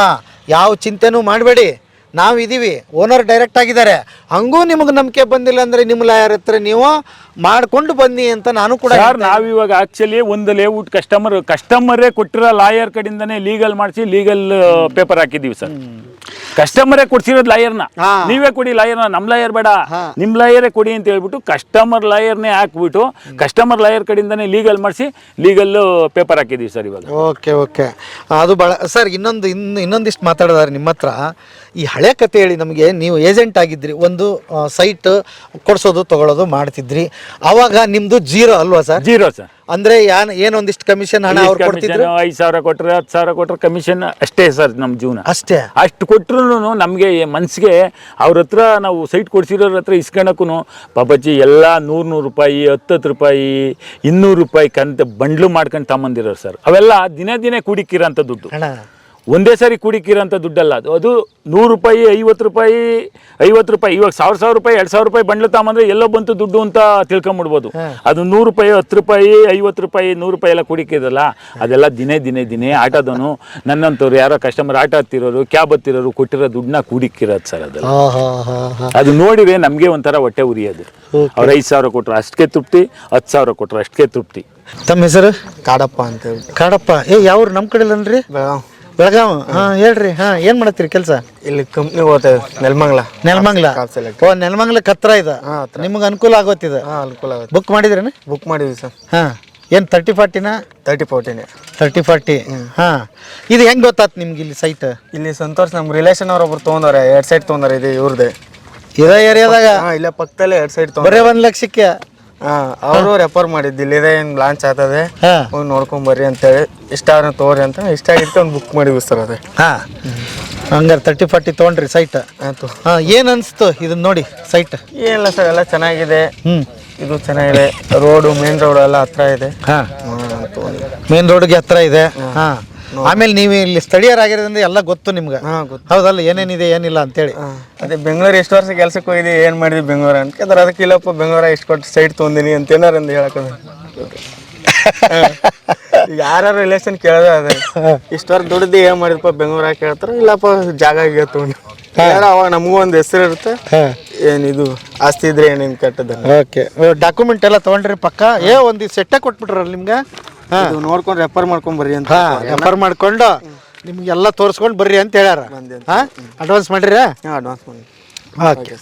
ಯಾವ ಚಿಂತೆನೂ ಮಾಡಬೇಡಿ. ನಾವು ಇದೀವಿ ಓನರ್ ಡೈರೆಕ್ಟ್ ಆಗಿದ್ದಾರೆ. ಹಂಗೂ ನಿಮಗೆ ನಂಬಿಕೆ ಬಂದಿಲ್ಲ ಅಂದ್ರೆ ನಿಮ್ಮ ಲಾಯರ್ ಹತ್ರ ನೀವು ಮಾಡ್ಕೊಂಡು ಬನ್ನಿ ಅಂತ ನಾನು ಕೂಡ ಸರ್ ನಾವಿವಾಗ ಆಕ್ಚುಲಿ ಒಂದು ಲೇಔಟ್ ಕಸ್ಟಮರ್ ಕಸ್ಟಮರೇ ಕೊಟ್ಟಿರೋ ಲಾಯರ್ ಕಡೆಯಿಂದನೇ ಲೀಗಲ್ ಮಾಡಿಸಿ ಲೀಗಲ್ ಪೇಪರ್ ಹಾಕಿದ್ದೀವಿ ಸರ್ ಕಸ್ಟಮರೇ ಕೊಡ್ಸಿರೋದು ಲಾಯರ್ನ ನೀವೇ ಕೊಡಿ ಲಾಯರ್ನ ನಮ್ಮ ಲಾಯರ್ ಬೇಡ. ನಿಮ್ಮ ಲಾಯರೇ ಕೊಡಿ ಅಂತ ಹೇಳ್ಬಿಟ್ಟು ಕಸ್ಟಮರ್ ಲಾಯರ್ನೇ ಹಾಕ್ಬಿಟ್ಟು ಕಸ್ಟಮರ್ ಲಾಯರ್ ಕಡೆಯಿಂದನೇ ಲೀಗಲ್ ಮಾಡಿಸಿ ಲೀಗಲ್ ಪೇಪರ್ ಹಾಕಿದೀವಿ ಸರ್ ಇವಾಗ. ಓಕೆ ಓಕೆ ಅದು ಭಾಳ ಸರ್ ಇನ್ನೊಂದು ಇನ್ನು ಇನ್ನೊಂದಿಷ್ಟು ಮಾತಾಡಿದಾರೆ ನಿಮ್ಮ ಹತ್ರ ಈ ಹಳೆ ಕತೆ ಹೇಳಿ ನಮಗೆ ನೀವು ಏಜೆಂಟ್ ಆಗಿದ್ರಿ ಒಂದು ಸೈಟ್ ಕೊಡ್ಸೋದು ತಗೊಳ್ಳೋದು ಮಾಡ್ತಿದ್ರಿ. ಅವಾಗ ನಿಮ್ದು ಜೀರೋ ಅಲ್ವಾ ಸರ್ ಜೀರೋ ಸರ್ ಅಂದ್ರೆ ಯಾನ್ ಏನೊಂದಿಷ್ಟು ಕಮಿಷನ್ ಹಣ ಅವ್ರು ಕೊಡ್ತಿದ್ರು? ಐದು ಸಾವಿರ ಕೊಟ್ರೆ ಹತ್ತು ಸಾವಿರ ಕೊಟ್ರೆ ಕಮಿಷನ್ ಅಷ್ಟೇ ಸರ್ ನಮ್ಮ ಜೀವನ. ಅಷ್ಟೇ? ಅಷ್ಟು ಕೊಟ್ಟರು ನಮಗೆ ಮನ್ಸಿಗೆ ಅವ್ರ ಹತ್ರ ನಾವು ಸೈಟ್ ಕೊಡಿಸಿರೋರ ಹತ್ರ ಇಸ್ಕೊಳಕ್ಕೂ ಪಾಪಾಜಿ ಎಲ್ಲ ನೂರು ನೂರು ರೂಪಾಯಿ ಹತ್ತತ್ತು ರೂಪಾಯಿ ಇನ್ನೂರು ರೂಪಾಯಿ ಕಂತ ಬಂಡ್ಲು ಮಾಡ್ಕೊಂಡು ತಮ್ಮಂದಿರೋರು ಸರ್ ಅವೆಲ್ಲ ದಿನೇ ದಿನೇ ಕುಡಿಕಿರೋಂಥ ದುಡ್ಡು. ಒಂದೇ ಸಾರಿ ಕುಡಿಕಿರೋಂಥ ದುಡ್ಡಲ್ಲ. ಅದು ಅದು ನೂರು ರೂಪಾಯಿ ಐವತ್ತು ರೂಪಾಯಿ ಐವತ್ತು ರೂಪಾಯಿ ಇವಾಗ ಸಾವಿರ ಸಾವಿರ ರೂಪಾಯಿ ಎರಡು ಸಾವಿರ ರೂಪಾಯಿ ಬಂಡ್ಲು ತಗೊಂಬಂದ್ರೆ ಎಲ್ಲೋ ಬಂತು ದುಡ್ಡು ಅಂತ ತಿಳ್ಕೊಂಬಿಡ್ಬೋದು. ಅದು ನೂರು ರೂಪಾಯಿ ಹತ್ತು ರೂಪಾಯಿ ಐವತ್ತು ರೂಪಾಯಿ ನೂರು ರೂಪಾಯಿ ಎಲ್ಲ ಕುಡಿಕಿದಲ್ಲ ಅದೆಲ್ಲ ದಿನೇ ದಿನೇ ದಿನೇ ಆಟೋದನು. ನನ್ನಂಥವ್ರು ಯಾರೋ ಕಸ್ಟಮರ್ ಆಟ ಹತ್ತಿರೋರು ಕ್ಯಾಬ್ ಹತ್ತಿರೋರು ಕೊಟ್ಟಿರೋ ದುಡ್ಡನ್ನ ಕೂಡಿಕ್ಕಿರೋದು ಸರ್ ಹಾ ಅದು ನೋಡಿದ್ರೆ ನಮಗೆ ಒಂಥರ ಹೊಟ್ಟೆ ಉರಿಯೋದು. ಅವ್ರು ಐದು ಸಾವಿರ ಕೊಟ್ಟರು ಅಷ್ಟಕ್ಕೆ ತೃಪ್ತಿ ಹತ್ತು ಸಾವಿರ ಕೊಟ್ಟರು ಅಷ್ಟಕ್ಕೆ ತೃಪ್ತಿ. ತಮ್ಮ ಹೆಸರು? ಕಾಡಪ್ಪ ಅಂತ ಹೇಳಿ. ಕಾಡಪ್ಪ ಏ ಯಾವ್ರು? ನಮ್ಮ ಕಡೆ ಅನ್ರಿ ಬೆಳಗಾವ್ ಬೆಳಗಾವ್? ಹಾ ಹೇಳ್ರಿ. ಹಾ ಏನ್ ಮಾಡತ್ತೀರಿ ಕೆಲಸ? ಇಲ್ಲಿ ಕಂಪ್ನಿ ಹೋಗ್ತೇವೆ ನೆಲಮಂಗ್ಲ. ನೆಲಮಂಗ್ಲ? ಕಾಲ್ select. ಓ ನೆಲಮಂಗ್ಲ ಕತ್ರ ಇದೆ. ನಿಮ್ಗೆ ಅನುಕೂಲ ಆಗೋತಿದೆ ಹಾಂ ಅನುಕೂಲ ಆಗುತ್ತೆ. ಬುಕ್ ಮಾಡಿದ್ರೇನು? ಬುಕ್ ಮಾಡಿದ್ವಿ ಸರ್ ಹಾ ಏನ್ ತರ್ಟಿ ಫಾರ್ಟಿನ ತರ್ಟಿ ಫೋರ್ಟಿನೇ ತರ್ಟಿ ಫಾರ್ಟಿ ಹಾ ಇದು ಹೆಂಗ್ ಗೊತ್ತಾತ್ ನಿಮ್ಗೆ ಇಲ್ಲಿ ಸೈಟ್ ಇಲ್ಲಿ ಸಂತೋಷ್ ನಮ್ಮ ರಿಲೇಷನ್ ಅವ್ರ ಒಬ್ರು ತೊಗೊಂಡವ್ರೆ ಎರಡು ಸೈಡ್ ತೊಗೊಂಡಾರೆ ಇದು ಇವ್ರದ್ದು ಇದೇ ಏರಿಯಾದಾಗ ಇಲ್ಲ ಇಲ್ಲೇ ಪಕ್ಕದಲ್ಲೇ ಎರಡು ಸೈಡ್ ಬರೇ ತೊಗೊಂಡ್ರೆ ಒಂದ್ ಲಕ್ಷಕ್ಕೆ? ಅವರು ರೆಫರ್ ಮಾಡಿದ್ದು ಇಲ್ಲಿದೆ ಏನು ಲಾಂಚ್ ಆಗ್ತದೆ ಹಾ. ಹೋಗಿ ನೋಡ್ಕೊಂಡ್ ಬರ್ರಿ ಅಂತೇಳಿ. ಇಷ್ಟ ಆದ್ರೆ ತಗೋರಿ ಅಂತ. ಇಷ್ಟ ಆಗಿತ್ತು ಒಂದು ಬುಕ್ ಮಾಡಿದ್ವಿ ಸರ್ ಅದೇ. ಹಾಂ. ಹಂಗಾರೆ ತರ್ಟಿ ಫಾರ್ಟಿ ತೊಗೊಂಡ್ರಿ ಸೈಟ್ ಆಯ್ತು. ಹಾಂ ಏನ್ ಅನ್ಸ್ತು ಇದನ್ನ ನೋಡಿ ಸೈಟ್ ಏನಿಲ್ಲ ಸರ್ ಎಲ್ಲ ಚೆನ್ನಾಗಿದೆ. ಹ್ಮ್. ಇದು ಚೆನ್ನಾಗಿದೆ. ರೋಡು ಮೇನ್ ರೋಡ್ ಎಲ್ಲ ಹತ್ರ ಇದೆ. ಹಾ. ತೊಗೊಂಡ್ವಿ. ಮೇನ್ ರೋಡ್ಗೆ ಹತ್ರ ಇದೆ. ಹಾ. ಆಮೇಲೆ ನೀವು ಇಲ್ಲಿ ಸ್ಥಳೀಯರಾಗಿರೋದ್ರಿಂದ ಎಲ್ಲ ಗೊತ್ತು ನಿಮ್ಗೆ. ಹೌದಲ್ಲ ಏನೇನಿದೆ ಏನಿಲ್ಲ ಅಂತೇಳಿ. ಅದೇ ಬೆಂಗಳೂರು ಎಷ್ಟು ವರ್ಷ ಕೆಲ್ಸಕ್ಕೆ ಹೋಗಿದೆ ಏನು ಮಾಡಿದ್ವಿ ಬೆಂಗಳೂರು ಅಂತ ಅದಕ್ಕೆ ಇಲ್ಲಪ್ಪ ಬೆಂಗಳೂರ ಇಷ್ಟು ಕೊಟ್ಟು ಸೈಟ್ ತೊಗೊಂಡಿನಿ ಅಂತ ಏನಾರ ಒಂದು ಯಾರ ರಿಲೇಷನ್ ಕೇಳಿದೆ ಅದೇ. ಇಷ್ಟು ವರ್ಷ ದುಡ್ದು ಏನು ಮಾಡಿದಪ್ಪ ಬೆಂಗಳೂರಾಗ ಕೇಳ್ತಾರ ಇಲ್ಲಪ್ಪ ಜಾಗ ಈಗ ತೊಗೊಂಡು. ಅವಾಗ ನಮಗೂ ಒಂದು ಹೆಸರು ಇರುತ್ತೆ. ಏನಿದು ಆಸ್ತಿ ಇದ್ರೆ ಏನೇನು ಕೆಟ್ಟದ ಓಕೆ ಡಾಕ್ಯುಮೆಂಟ್ ಎಲ್ಲ ತೊಗೊಂಡ್ರಿ ಪಕ್ಕ? ಏ ಒಂದು ಸೆಟ್ಟೇ ಕೊಟ್ಬಿಟ್ರಲ್ಲ ನಿಮ್ಗೆ? ಇದು ನೋಡ್ಕೊಂಡು ರೆಫರ್ ಮಾಡ್ಕೊಂಡ್ ಬರ್ರಿ ಅಂತ ಹಾ ರೆಫರ್ ಮಾಡ್ಕೊಂಡು ನಿಮ್ಗೆಲ್ಲ ತೋರಿಸ್ಕೊಂಡು ಬರ್ರಿ ಅಂತ ಹೇಳ್ಯಾರ. ಹಾ ಅಡ್ವಾನ್ಸ್ ಮಾಡ್ರಿ? ಹಾಂ ಅಡ್ವಾನ್ಸ್ ಮಾಡಿ. ಓಕೆ